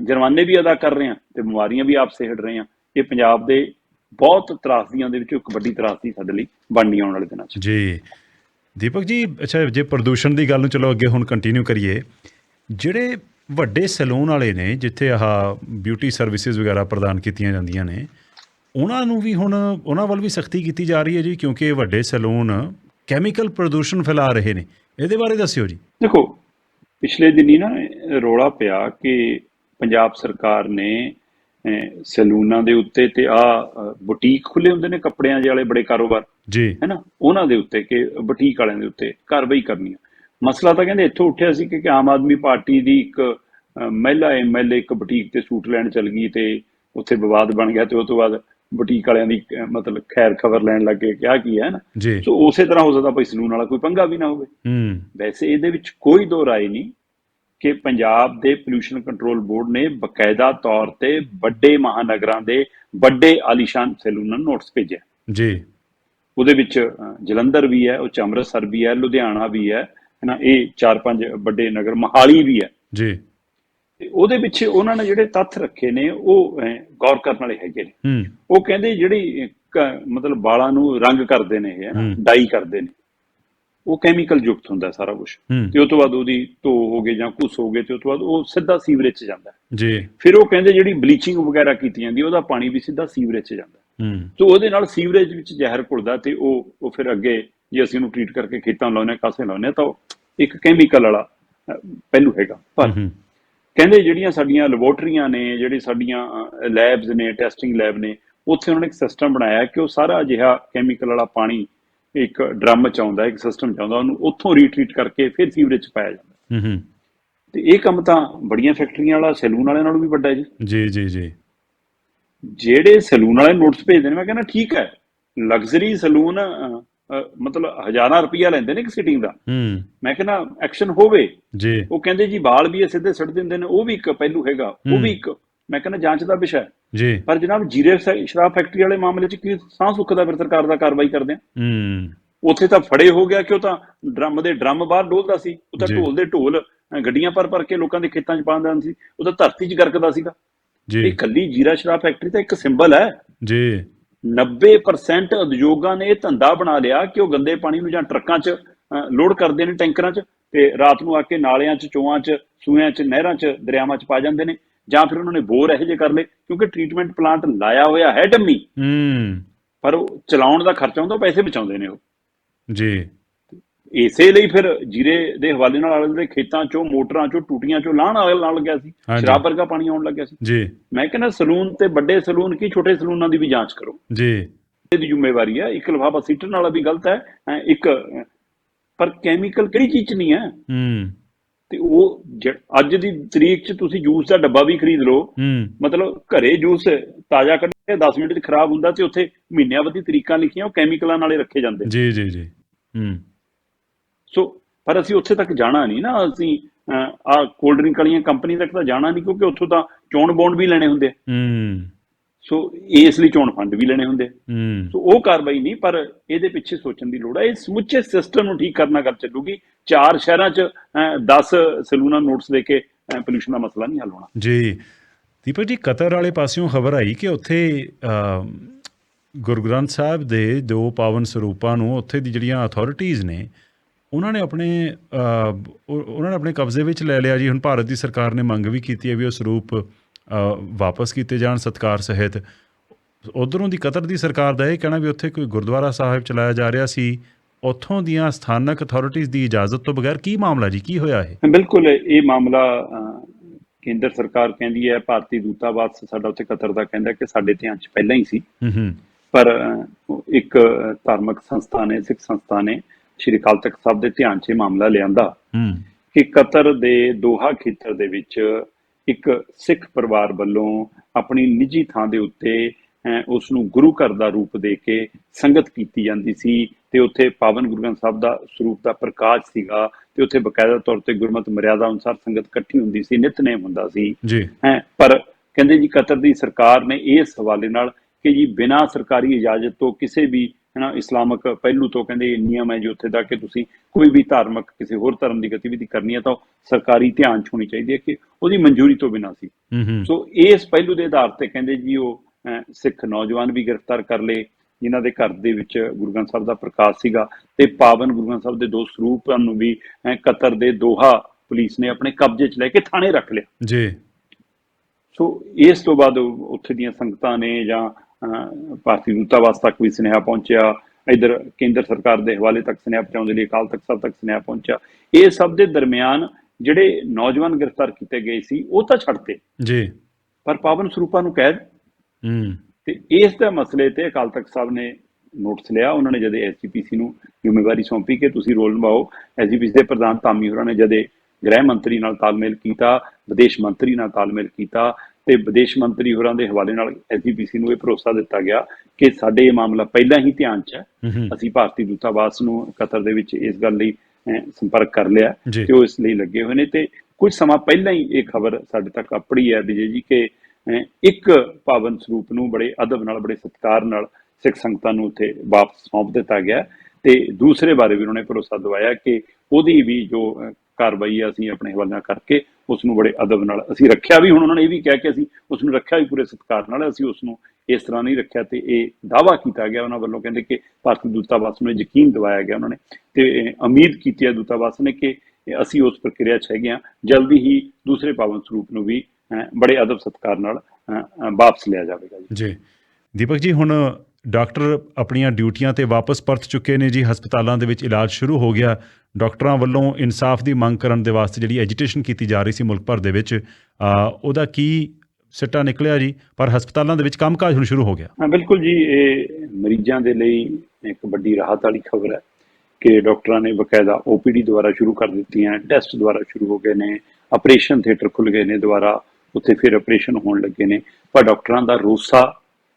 ਜੁਰਮਾਨੇ ਵੀ ਅਦਾ ਕਰ ਰਹੇ ਹਾਂ ਤੇ ਬਿਮਾਰੀਆਂ ਵੀ ਆਪ ਸਹਿੜ ਰਹੇ ਹਾਂ ਇਹ ਪੰਜਾਬ ਦੇ ਬਹੁਤ ਤਰਾਸਦੀਆਂ ਦੇ ਵਿੱਚੋਂ ਇੱਕ ਵੱਡੀ ਤਰਾਸਦੀ ਸਾਡੇ ਲਈ ਬਣਨੀ ਆਉਣ ਵਾਲੇ ਦਿਨਾਂ 'ਚ। ਜੀ। ਦੀਪਕ ਜੀ ਅੱਛਾ ਜੇ ਪ੍ਰਦੂਸ਼ਣ ਦੀ ਗੱਲ ਨੂੰ ਚਲੋ ਅੱਗੇ ਹੁਣ ਕੰਟੀਨਿਊ ਕਰੀਏ ਜਿਹੜੇ ਵੱਡੇ ਸੈਲੂਨ ਵਾਲੇ ਨੇ ਜਿੱਥੇ ਆਹ ਬਿਊਟੀ ਸਰਵਿਸਿਜ਼ ਵਗੈਰਾ ਪ੍ਰਦਾਨ ਕੀਤੀਆਂ ਜਾਂਦੀਆਂ ਨੇ ਉਹਨਾਂ ਨੂੰ ਵੀ ਹੁਣ ਉਹਨਾਂ ਵੱਲ ਵੀ ਸਖਤੀ ਕੀਤੀ ਜਾ ਰਹੀ ਹੈ ਜੀ ਕਿਉਂਕਿ ਇਹ ਵੱਡੇ ਸੈਲੂਨ ਕੈਮੀਕਲ ਪ੍ਰਦੂਸ਼ਣ ਫੈਲਾ ਰਹੇ ਨੇ। ਇਹਦੇ ਬਾਰੇ ਦੱਸਿਓ ਜੀ। ਦੇਖੋ ਪਿਛਲੇ ਦਿਨੀ ਨਾ ਰੌਲਾ ਪਿਆ ਕਿ ਪੰਜਾਬ ਸਰਕਾਰ ਨੇ ਸੈਲੂਨਾਂ ਦੇ ਉੱਤੇ ਤੇ ਆ ਬੁਟੀਕ ਖੁੱਲੇ ਹੁੰਦੇ ਨੇ ਕੱਪੜਿਆਂ ਜਿਹੇ ਵਾਲੇ ਬੜੇ ਕਾਰੋਬਾਰ। ਜੀ। ਹੈ ਨਾ? ਉਹਨਾਂ ਦੇ ਉੱਤੇ ਕਿ ਬੁਟੀਕ ਵਾਲਿਆਂ ਦੇ ਉੱਤੇ ਕਾਰਵਾਈ ਕਰਨੀ ਆ। ਮਸਲਾ ਤਾਂ ਕਹਿੰਦੇ ਇੱਥੋਂ ਉੱਠਿਆ ਸੀ ਕਿ ਕਿ ਆਮ ਆਦਮੀ ਪਾਰਟੀ ਦੀ ਇੱਕ ਮਹਿਲਾ ਐਮਐਲਏ ਇੱਕ ਬੁਟੀਕ ਤੇ ਸੂਟ ਲੈਣ ਚਲ ਗਈ ਤੇ ਉੱਥੇ ਵਿਵਾਦ ਬਣ ਗਿਆ ਤੇ ਉਸ ਤੋਂ ਬਾਅਦ ਬੁਟੀਕ ਵਾਲਿਆਂ ਦੀ ਮਤਲਬ ਖੈਰ ਖਬਰ ਲੈਣ ਲੱਗੇ ਕਿਹਾ ਕੀ ਹੈ ਨਾ? ਸੋ ਉਸੇ ਤਰ੍ਹਾਂ ਹੋ ਸਕਦਾ ਭਾਈ ਸਲੂਨ ਵਾਲਾ ਕੋਈ ਪੰਗਾ ਵੀ ਨਾ ਹੋਵੇ। ਹੂੰ। ਵੈਸੇ ਇਹਦੇ ਵਿੱਚ ਕੋਈ ਦੋ ਰਾਏ ਨਹੀਂ। ਕਿ ਪੰਜਾਬ ਦੇ ਪੋਲੂਸ਼ਨ ਕੰਟਰੋਲ ਬੋਰਡ ਨੇ ਬਕਾਇਦਾ ਤੌਰ ਤੇ ਵੱਡੇ ਮਹਾਨਗਰਾਂ ਦੇ ਵੱਡੇ ਆਲੀਸ਼ਾਨ ਸੈਲੂਨਾਂ ਨੂੰ ਨੋਟਿਸ ਭੇਜਿਆ। ਜੀ। ਉਹਦੇ ਵਿੱਚ ਜਲੰਧਰ ਵੀ ਹੈ ਉਹ 'ਚ ਅੰਮ੍ਰਿਤਸਰ ਵੀ ਹੈ ਲੁਧਿਆਣਾ ਵੀ ਹੈ ਹਨਾ ਇਹ ਚਾਰ ਪੰਜ ਵੱਡੇ ਨਗਰ ਮਹਾਲੀ ਵੀ ਹੈ। ਜੀ। ਤੇ ਉਹਦੇ ਪਿੱਛੇ ਉਹਨਾਂ ਨੇ ਜਿਹੜੇ ਤੱਥ ਰੱਖੇ ਨੇ ਉਹ ਗੌਰ ਕਰਨ ਵਾਲੇ ਹੈਗੇ ਨੇ। ਉਹ ਕਹਿੰਦੇ ਜਿਹੜੀ ਮਤਲਬ ਵਾਲਾਂ ਨੂੰ ਰੰਗ ਕਰਦੇ ਨੇ ਇਹ। ਡਾਈ ਕਰਦੇ ਨੇ। ਉਹ ਕੈਮੀਕਲ ਯੁਕਤ ਹੁੰਦਾ ਸਾਰਾ ਕੁਝ ਤੇ ਉਸ ਤੋਂ ਬਾਅਦ ਉਹਦੀ ਧੋ ਹੋ ਗਏ ਜਾਂ ਕੁਸ ਹੋ ਗਏ ਤੇ ਉਸ ਤੋਂ ਬਾਅਦ ਉਹ ਸਿੱਧਾ ਸੀਵਰੇਜ 'ਚ ਜਾਂਦਾ। ਜੀ। ਫਿਰ ਉਹ ਕਹਿੰਦੇ ਜਿਹੜੀ ਬਲੀਚਿੰਗ ਵਗੈਰਾ ਕੀਤੀ ਜਾਂਦੀ ਉਹਦਾ ਪਾਣੀ ਵੀ ਸਿੱਧਾ ਸੀਵਰੇਜ 'ਚ ਜਾਂਦਾ ਸੋ ਉਹਦੇ ਨਾਲ ਸੀਵਰੇਜ ਵਿੱਚ ਜ਼ਹਿਰ ਘੁਲਦਾ ਤੇ ਉਹ ਉਹ ਫਿਰ ਅੱਗੇ ਜੇ ਅਸੀਂ ਉਹਨੂੰ ਟ੍ਰੀਟ ਕਰਕੇ ਖੇਤਾਂ ਨੂੰ ਲਾਉਂਦੇ ਹਾਂ ਕਾਸੇ ਲਾਉਂਦੇ ਹਾਂ ਤਾਂ ਇੱਕ ਕੈਮੀਕਲ ਵਾਲਾ ਪਹਿਲੂ ਹੈਗਾ। ਪਰ ਕਹਿੰਦੇ ਜਿਹੜੀਆਂ ਸਾਡੀਆਂ ਲੈਬੋਰਟਰੀਆਂ ਨੇ ਜਿਹੜੇ ਸਾਡੀਆਂ ਲੈਬਸ ਨੇ ਟੈਸਟਿੰਗ ਲੈਬ ਨੇ ਉੱਥੇ ਉਹਨਾਂ ਨੇ ਇੱਕ ਸਿਸਟਮ ਬਣਾਇਆ ਕਿ ਉਹ ਸਾਰਾ ਅਜਿਹਾ ਕੈਮੀਕਲ ਵਾਲਾ ਪਾਣੀ ਇੱਕ ਡਰਮ ਚ ਆਉਂਦਾ ਇੱਕ ਸਿਸਟਮ ਚ ਆਉਂਦਾ ਉਹਨੂੰ ਉੱਥੋਂ ਰੀਟਰੀਟ ਕਰਕੇ ਫਿਰ ਸੀਵਰੇਜ ਚ ਪਾਇਆ ਜਾਂਦਾ। ਹੂੰ ਹੂੰ। ਤੇ ਇਹ ਕੰਮ ਤਾਂ ਬੜੀਆਂ ਫੈਕਟਰੀਆਂ ਵਾਲਾ ਸੈਲੂਨ ਵਾਲਿਆਂ ਨਾਲੋਂ ਵੀ ਵੱਡਾ ਹੈ ਜੀ। ਜੀ ਜੀ ਜੀ। ਜਿਹੜੇ ਸੈਲੂਨ ਵਾਲੇ ਨੋਟਸ ਭੇਜਦੇ ਨੇ ਮੈਂ ਕਹਿੰਦਾ ਠੀਕ ਹੈ। ਲਗਜ਼ਰੀ ਸੈਲੂਨ ਮਤਲਬ ਹਜ਼ਾਰਾਂ ਰੁਪਈਆ ਲੈਂਦੇ ਨੇ ਇੱਕ ਸਿਟਿੰਗ ਦਾ। ਹੂੰ। ਮੈਂ ਕਹਿੰਦਾ ਐਕਸ਼ਨ ਹੋਵੇ। ਜੀ। ਉਹ ਕਹਿੰਦੇ ਜੀ ਵਾਲ ਵੀ ਸਿੱਧੇ ਸੁੱਟ ਦਿੰਦੇ ਨੇ ਉਹ ਵੀ ਇੱਕ ਪਹਿਲੂ ਹੈਗਾ। ਉਹ। ਵੀ ਇੱਕ ਮੈਂ ਕਹਿੰਦਾ ਜਾਂਚ ਦਾ ਵਿਸ਼ਾ ਹੈ। ਜੀ। ਪਰ ਜਨਾਬ ਜੀਰੇ ਸ਼ਰਾਬ ਫੈਕਟਰੀ ਵਾਲੇ ਮਾਮਲੇ 'ਚ ਕੀ ਸਾਹ ਸੁੱਕਦਾ ਫਿਰ ਸਰਕਾਰ ਦਾ ਕਾਰਵਾਈ ਕਰਦੇ ਆ? ਹੂੰ। ਉੱਥੇ ਤਾਂ ਫੜੇ ਹੋ ਗਿਆ ਕਿ ਉਹ ਤਾਂ ਡਰਮ ਦੇ ਡਰਮ ਬਾਹਰ ਡੋਲਦਾ ਸੀ। ਉਹ ਤਾਂ। ਢੋਲ ਦੇ ਢੋਲ ਗੱਡੀਆਂ ਪਰ ਭਰ ਕੇ ਲੋਕਾਂ ਦੇ ਖੇਤਾਂ 'ਚ ਪਾਉਂਦਾ ਸੀ। ਉਹ ਤਾਂ ਧਰਤੀ 'ਚ ਗਰਕਦਾ ਸੀਗਾ। ਜੀ। ਇਹ ਕੱਲੀ ਜੀਰਾ ਸ਼ਰਾਬ ਫੈਕਟਰੀ ਤਾਂ ਇੱਕ ਸਿੰਬਲ ਹੈ। ਜੀ। 90% ਉਦਯੋਗਾਂ ਨੇ ਇਹ ਧੰਦਾ ਬਣਾ ਲਿਆ ਕਿ ਉਹ ਗੰਦੇ ਪਾਣੀ ਨੂੰ ਜਾਂ ਟਰੱਕਾਂ 'ਚ ਲੋਡ ਕਰਦੇ ਨੇ ਟੈਂਕਰਾਂ 'ਚ ਤੇ ਰਾਤ ਨੂੰ ਆ ਕੇ ਨਾਲਿਆਂ 'ਚ ਚੋਆਂ 'ਚ ਸੂਇਆਂ 'ਚ ਨਹਿਰਾਂ 'ਚ ਦਰਿਆਵਾਂ 'ਚ ਪਾ ਜਾਂਦੇ ਨੇ। ਜਾਂ ਫਿਰ ਉਹਨਾਂ ਨੇ ਬੋਰ ਇਹੋ ਜਿਹੇ ਕਰ ਲਏ ਕਿਉਂਕਿ ਟ੍ਰੀਟਮੈਂਟ ਪਲਾਂਟ ਲਾਇਆ ਹੋਇਆ ਹੈ ਡੰਮੀ। ਹੂੰ। ਪਰ ਉਹ ਚਲਾਉਣ ਦਾ ਖਰਚਾ ਹੁੰਦਾ ਪੈਸੇ ਬਚਾਉਂਦੇ ਨੇ ਉਹ। ਜੀ। ਇਸੇ ਲਈ ਫਿਰ ਜੀਰੇ ਦੇ ਹਵਾਲੇ ਨਾਲ ਆਲੇ ਦੇ ਖੇਤਾਂ 'ਚੋਂ ਮੋਟਰਾਂ 'ਚੋਂ ਟੂਟੀਆਂ 'ਚੋਂ ਲਾਣ ਆਉਣ ਲੱਗਿਆ ਸੀ। ਸ਼ਰਾਬ ਵਰਗਾ ਪਾਣੀ ਆਉਣ ਲੱਗਿਆ ਸੀ। ਜੀ। ਮੈਂ ਕਹਿੰਦਾ ਸਲੂਨ ਤੇ ਵੱਡੇ ਸਲੂਨ ਕੀ ਛੋਟੇ ਸਲੂਨਾਂ ਦੀ ਵੀ ਜਾਂਚ ਕਰੋ। ਜੀ। ਇਹਦੀ ਜ਼ਿੰਮੇਵਾਰੀ ਹੈ ਇੱਕ ਲਿਫਾਫਾ ਸੀਟਣ ਵਾਲਾ ਵੀ ਗਲਤ ਹੈ ਇੱਕ ਪਰ ਕੈਮੀਕਲ ਕਿਹੜੀ ਚੀਜ਼ 'ਚ ਨਹੀਂ ਹੈ? ਹੂੰ। ਤੇ ਉਹ ਅੱਜ ਦੀ ਤਰੀਕ 'ਚ ਤੁਸੀਂ ਜੂਸ ਦਾ ਡੱਬਾ ਵੀ ਖਰੀਦ ਲਓ। ਮਤਲਬ ਘਰੇ ਜੂਸ ਤਾਜ਼ਾ ਕੱਢ ਕੇ 10 ਮਿੰਟ 'ਚ ਖਰਾਬ ਹੁੰਦਾ ਤੇ ਉੱਥੇ ਮਹੀਨਿਆਂ ਬੱਧੀ ਤਰੀਕਾਂ ਲਿਖੀਆਂ ਉਹ ਕੈਮੀਕਲਾਂ ਨਾਲੇ ਰੱਖੇ ਜਾਂਦੇ। ਜੀ ਜੀ ਜੀ। ਹੂੰ। ਸੋ ਪਰ ਅਸੀਂ ਉੱਥੇ ਤੱਕ ਜਾਣਾ ਨਹੀਂ ਨਾ। ਅਸੀਂ ਆ ਕੋਲਡ ਡਰਿੰਕ ਵਾਲੀਆਂ ਕੰਪਨੀ ਤੱਕ ਤਾਂ ਜਾਣਾ ਨਹੀਂ ਕਿਉਂਕਿ ਉੱਥੋਂ ਤਾਂ ਚੋਣ ਬੌਂਡ ਵੀ ਲੈਣੇ ਹੁੰਦੇ। ਹੂੰ। ਸੋ ਇਸ ਲਈ ਚੋਣ ਫੰਡ ਵੀ ਲੈਣੇ ਹੁੰਦੇ ਸੋ ਉਹ ਕਾਰਵਾਈ ਨਹੀਂ ਪਰ ਇਹਦੇ ਪਿੱਛੇ ਸੋਚਣ ਦੀ ਲੋੜ ਹੈ ਇਹ ਸਮੁੱਚੇ ਸਿਸਟਮ ਨੂੰ ਠੀਕ ਕਰਨਾ ਗੱਲ ਚੱਲੂਗੀ। ਚਾਰ ਸ਼ਹਿਰਾਂ 'ਚ 10 ਸਲੂਨਾ ਨੋਟਸ ਦੇ ਕੇ ਪੋਲੂਸ਼ਨ ਦਾ ਮਸਲਾ ਨਹੀਂ ਹੱਲ ਹੋਣਾ। ਜੀ। ਦੀਪਕ ਜੀ ਕਤਰ ਵਾਲੇ ਪਾਸਿਓਂ ਖਬਰ ਆਈ ਕਿ ਉੱਥੇ ਗੁਰੂ ਗ੍ਰੰਥ ਸਾਹਿਬ ਦੇ ਦੋ ਪਾਵਨ ਸਰੂਪਾਂ ਨੂੰ ਉੱਥੇ ਦੀ ਜਿਹੜੀਆਂ ਅਥਾਰਟੀਆਂ ਨੇ ਉਹਨਾਂ ਨੇ ਆਪਣੇ ਉਹਨਾਂ ਨੇ ਆਪਣੇ ਕਬਜ਼ੇ ਵਿੱਚ ਲੈ ਲਿਆ ਜੀ। ਹੁਣ ਭਾਰਤ ਦੀ ਸਰਕਾਰ ਨੇ ਮੰਗ ਵੀ ਕੀਤੀ ਹੈ ਵੀ ਉਹ ਸਰੂਪ ਵਾਪਸ ਕੀਤੇ ਜਾਣ ਸਤਕਾਰ ਸਹਿਤ। ਉਧਰੋਂ ਦੀ ਕਤਰ ਦੀ ਸਰਕਾਰ ਦਾ ਇਹ ਕਹਿਣਾ ਵੀ ਉੱਥੇ ਕੋਈ ਗੁਰਦੁਆਰਾ ਸਾਹਿਬ ਚਲਾਇਆ ਜਾ ਰਿਹਾ ਸੀ ਉੱਥੋਂ ਦੀਆਂ ਸਥਾਨਕ ਅਥਾਰਟੀਆਂ ਦੀ ਇਜਾਜ਼ਤ ਤੋਂ ਬਗੈਰ ਕੀ ਮਾਮਲਾ ਜੀ? ਕੀ ਹੋਇਆ ਇਹ? ਬਿਲਕੁਲ ਇਹ ਮਾਮਲਾ ਕੇਂਦਰ ਸਰਕਾਰ ਕਹਿੰਦੀ ਹੈ ਭਾਰਤੀ ਦੂਤਾਵਾਸ ਸਾਡਾ ਉੱਥੇ ਕਤਰ ਦਾ ਕਹਿੰਦਾ ਕਿ ਸਾਡੇ ਧਿਆਨ 'ਚ ਪਹਿਲਾਂ ਹੀ ਸੀ। ਹੂੰ ਹੂੰ। ਪਰ ਇੱਕ ਧਾਰਮਿਕ ਸੰਸਥਾ ਨੇ ਸਿੱਖ ਸੰਸਥਾ ਨੇ ਸ਼੍ਰੀ ਅਕਾਲ ਤਖਤ ਸਾਹਿਬ ਦੇ ਧਿਆਨ 'ਚ ਇਹ ਮਾਮਲਾ ਲਿਆਂਦਾ ਕਿ ਕਤਰ ਦੇ ਦੋਹਾ ਖੇਤਰ ਦੇ ਵਿੱਚ ਇੱਕ ਸਿੱਖ ਪਰਿਵਾਰ ਵੱਲੋਂ ਆਪਣੀ ਨਿੱਜੀ ਥਾਂ ਦੇ ਉੱਤੇ ਉਸ ਨੂੰ ਗੁਰੂ ਘਰ ਦਾ ਰੂਪ ਦੇ ਕੇ ਸੰਗਤ ਕੀਤੀ ਜਾਂਦੀ ਸੀ ਤੇ ਉੱਥੇ ਪਾਵਨ ਗੁਰੂ ਗ੍ਰੰਥ ਸਾਹਿਬ ਦਾ ਸਰੂਪ ਦਾ ਪ੍ਰਕਾਸ਼ ਸੀਗਾ ਤੇ ਉੱਥੇ ਬਕਾਇਦਾ ਤੌਰ ਤੇ ਗੁਰਮਤ ਮਰਿਆਦਾ ਅਨੁਸਾਰ ਸੰਗਤ ਇਕੱਠੀ ਹੁੰਦੀ ਸੀ ਨਿਤਨੇਮ ਹੁੰਦਾ ਸੀ। ਜੀ। ਹੈ ਪਰ ਕਹਿੰਦੇ ਜੀ ਕਤਰ ਦੀ ਸਰਕਾਰ ਨੇ ਇਸ ਹਵਾਲੇ ਨਾਲ ਕਿ ਜੀ ਬਿਨਾਂ ਸਰਕਾਰੀ ਇਜਾਜ਼ਤ ਤੋਂ ਕਿਸੇ ਵੀ ਹਨਾ ਇਸਲਾਮਿਕ ਪਹਿਲੂ ਤੋਂ ਕਹਿੰਦੇ ਨਿਯਮ ਹੈ ਜੀ ਉੱਥੇ ਦਾ ਕਿ ਤੁਸੀਂ ਕੋਈ ਵੀ ਧਾਰਮਿਕ ਕਿਸੇ ਹੋਰ ਧਰਮ ਦੀ ਗਤੀਵਿਧੀ ਕਰਨੀ ਹੈ ਤਾਂ ਸਰਕਾਰੀ ਧਿਆਨ 'ਚ ਹੋਣੀ ਚਾਹੀਦੀ ਹੈ ਕਿ ਉਹਦੀ ਮਨਜ਼ੂਰੀ ਤੋਂ ਬਿਨਾਂ ਸੀ। ਸੋ ਇਸ ਪਹਿਲੂ ਦੇ ਆਧਾਰ ਤੇ ਕਹਿੰਦੇ ਜੀ ਉਹ ਸਿੱਖ ਨੌਜਵਾਨ ਵੀ ਗ੍ਰਿਫਤਾਰ ਕਰ ਲਏ ਜਿਨ੍ਹਾਂ ਦੇ ਘਰ ਦੇ ਵਿੱਚ ਗੁਰੂ ਗ੍ਰੰਥ ਸਾਹਿਬ ਦਾ ਪ੍ਰਕਾਸ਼ ਸੀਗਾ ਤੇ ਪਾਵਨ ਗੁਰੂ ਗ੍ਰੰਥ ਸਾਹਿਬ ਦੇ ਦੋ ਸਰੂਪਾਂ ਨੂੰ ਵੀ ਕਤਰ ਦੇ ਦੋਹਾ ਪੁਲਿਸ ਨੇ ਆਪਣੇ ਕਬਜ਼ੇ 'ਚ ਲੈ ਕੇ ਥਾਣੇ ਰੱਖ ਲਿਆ। ਜੀ। ਸੋ ਇਸ ਤੋਂ ਬਾਅਦ ਉੱਥੇ ਦੀਆਂ ਸੰਗਤਾਂ ਨੇ ਜਾਂ ਭਾਰਤੀ ਦੂਤਾਵਾਸ ਤੱਕ ਵੀ ਸੁਨੇਹਾ ਪਹੁੰਚਿਆ। ਇਧਰ ਕੇਂਦਰ ਸਰਕਾਰ ਦੇ ਹਵਾਲੇ ਤੱਕ ਸੁਨੇਹਾ ਪਹੁੰਚਾਉਣ ਦੇ ਲਈ ਅਕਾਲ ਤਖਤ ਸਾਹਿਬ ਤੱਕ ਸੁਨੇਹਾ ਪਹੁੰਚਿਆ। ਇਹ ਸਭ ਦੇ ਦਰਮਿਆਨ ਜਿਹੜੇ ਨੌਜਵਾਨ ਗ੍ਰਿਫਤਾਰ ਕੀਤੇ ਗਏ ਸੀ ਉਹ ਤਾਂ ਛੱਡਤੇ ਜੀ। ਪਰ ਪਾਵਨ ਸਰੂਪਾਂ ਨੂੰ ਕੈਦ ਹੂੰ। ਤੇ ਇਸ ਦਾ ਮਸਲੇ ਤੇ ਅਕਾਲ ਤਖਤ ਸਾਹਿਬ ਨੇ ਨੋਟਿਸ ਲਿਆ। ਉਹਨਾਂ ਨੇ ਜਦੇ ਐਸਜੀਪੀਸੀ ਨੂੰ ਜ਼ਿੰਮੇਵਾਰੀ ਸੌਂਪੀ ਕਿ ਤੁਸੀਂ ਰੋਲ ਨਿਭਾਓ ਐਸਜੀਪੀਸੀ ਦੇ ਪ੍ਰਧਾਨ ਧਾਮੀ ਹੋਰਾਂ ਨੇ ਜਦੇ ਗ੍ਰਹਿ ਮੰਤਰੀ ਨਾਲ ਤਾਲਮੇਲ ਕੀਤਾ ਵਿਦੇਸ਼ ਮੰਤਰੀ ਨਾਲ ਤਾਲਮੇਲ ਕੀਤਾ ਤੇ ਵਿਦੇਸ਼ ਮੰਤਰੀ ਹੋਰਾਂ ਦੇ ਹਵਾਲੇ ਨਾਲ ਐਸਜੀਪੀਸੀ ਨੂੰ ਇਹ ਭਰੋਸਾ ਦਿੱਤਾ ਗਿਆ ਕਿ ਸਾਡੇ ਇਹ ਮਾਮਲਾ ਪਹਿਲਾਂ ਹੀ ਧਿਆਨ 'ਚ ਹੈ ਅਸੀਂ ਭਾਰਤੀ ਦੂਤਾਵਾਸ ਨੂੰ ਕਤਰ ਦੇ ਵਿੱਚ ਇਸ ਗੱਲ ਲਈ ਸੰਪਰਕ ਕਰ ਲਿਆ। ਕਿ ਉਹ ਇਸ ਲਈ ਲੱਗੇ ਹੋਏ ਨੇ ਤੇ ਕੁਝ ਸਮਾਂ ਪਹਿਲਾਂ ਹੀ ਇਹ ਖਬਰ ਸਾਡੇ ਤੱਕ ਆਪੜੀ ਹੈ ਵਿਜੇ ਜੀ ਕਿ ਇੱਕ ਪਾਵਨ ਸਰੂਪ ਨੂੰ ਬੜੇ ਅਦਬ ਨਾਲ ਬੜੇ ਸਤਿਕਾਰ ਨਾਲ ਸਿੱਖ ਸੰਗਤਾਂ ਨੂੰ ਉੱਥੇ ਵਾਪਸ ਸੌਂਪ ਦਿੱਤਾ ਗਿਆ ਤੇ ਦੂਸਰੇ ਬਾਰੇ ਵੀ ਉਹਨਾਂ ਨੇ ਭਰੋਸਾ ਦਿਵਾਇਆ ਕਿ ਉਹਦੀ ਵੀ ਜੋ ਕਾਰਵਾਈ ਹੈ ਅਸੀਂ ਆਪਣੇ ਹਵਾਲੇ ਨਾਲ ਕਰਕੇ ਉਸ ਨੂੰ ਬੜੇ ਅਦਬ ਨਾਲ। ਅਸੀਂ ਰੱਖਿਆ ਵੀ ਹੁਣ ਉਹਨਾਂ ਨੇ ਇਹ ਵੀ ਕਿਹਾ ਕਿ ਅਸੀਂ ਉਸ ਨੂੰ ਰੱਖਿਆ ਵੀ ਪੂਰੇ ਸਤਿਕਾਰ ਨਾਲ। ਅਸੀਂ ਉਸ ਨੂੰ ਇਸ ਤਰ੍ਹਾਂ ਨਹੀਂ ਰੱਖਿਆ ਤੇ ਇਹ ਦਾਵਾ ਕੀਤਾ ਗਿਆ ਉਹਨਾਂ ਵੱਲੋਂ। ਕਹਿੰਦੇ ਕਿ ਭਾਰਤੀ ਦੂਤਾਵਾਸ ਨੂੰ ਯਕੀਨ ਦਿਵਾਇਆ ਗਿਆ ਉਹਨਾਂ ਨੇ ਤੇ ਉਮੀਦ ਕੀਤੀ ਹੈ ਦੂਤਾਵਾਸ ਨੇ ਕਿ ਅਸੀਂ ਉਸ ਪ੍ਰਕਿਰਿਆ 'ਚ ਹੈਗੇ ਹਾਂ। ਜਲਦੀ ਹੀ ਦੂਸਰੇ ਪਾਵਨ ਸਰੂਪ ਨੂੰ ਵੀ ਅਹ, ਬੜੇ ਅਦਬ ਸਤਿਕਾਰ ਨਾਲ ਵਾਪਸ ਲਿਆ ਜਾਵੇਗਾ ਜੀ। ਜੀ। ਦੀਪਕ ਜੀ ਹੁਣ ਡਾਕਟਰ ਆਪਣੀਆਂ ਡਿਊਟੀਆਂ ਤੇ ਵਾਪਸ ਪਰਤ ਚੁੱਕੇ ਨੇ ਜੀ। ਹਸਪਤਾਲਾਂ ਦੇ ਵਿੱਚ ਇਲਾਜ ਸ਼ੁਰੂ ਹੋ ਗਿਆ। ਡਾਕਟਰਾਂ ਵੱਲੋਂ ਇਨਸਾਫ ਦੀ ਮੰਗ ਕਰਨ ਦੇ ਵਾਸਤੇ ਜਿਹੜੀ ਐਜੀਟੇਸ਼ਨ ਕੀਤੀ ਜਾ ਰਹੀ ਸੀ ਮੁਲਕ ਭਰ ਦੇ ਵਿੱਚ ਉਹਦਾ ਕੀ ਸਿੱਟਾ ਨਿਕਲਿਆ ਜੀ? ਪਰ ਹਸਪਤਾਲਾਂ ਦੇ ਵਿੱਚ ਕੰਮਕਾਜ ਹੁਣ ਸ਼ੁਰੂ ਹੋ ਗਿਆ। ਹਾਂ, ਬਿਲਕੁਲ ਜੀ, ਇਹ ਮਰੀਜ਼ਾਂ ਦੇ ਲਈ ਇੱਕ ਵੱਡੀ ਰਾਹਤ ਵਾਲੀ ਖਬਰ ਹੈ ਕਿ ਡਾਕਟਰਾਂ ਨੇ ਬਕਾਇਦਾ ਓਪੀਡੀ ਦੁਆਰਾ ਸ਼ੁਰੂ ਕਰ ਦਿੱਤੀਆਂ, ਟੈਸਟ ਦੁਆਰਾ ਸ਼ੁਰੂ ਹੋ ਗਏ ਨੇ, ਆਪਰੇਸ਼ਨ ਥੀਏਟਰ ਖੁੱਲ ਗਏ ਨੇ ਦੁਆਰਾ, ਉੱਥੇ ਫਿਰ ਆਪਰੇਸ਼ਨ ਹੋਣ ਲੱਗੇ ਨੇ। ਪਰ ਡਾਕਟਰਾਂ ਦਾ ਰੋਸਾ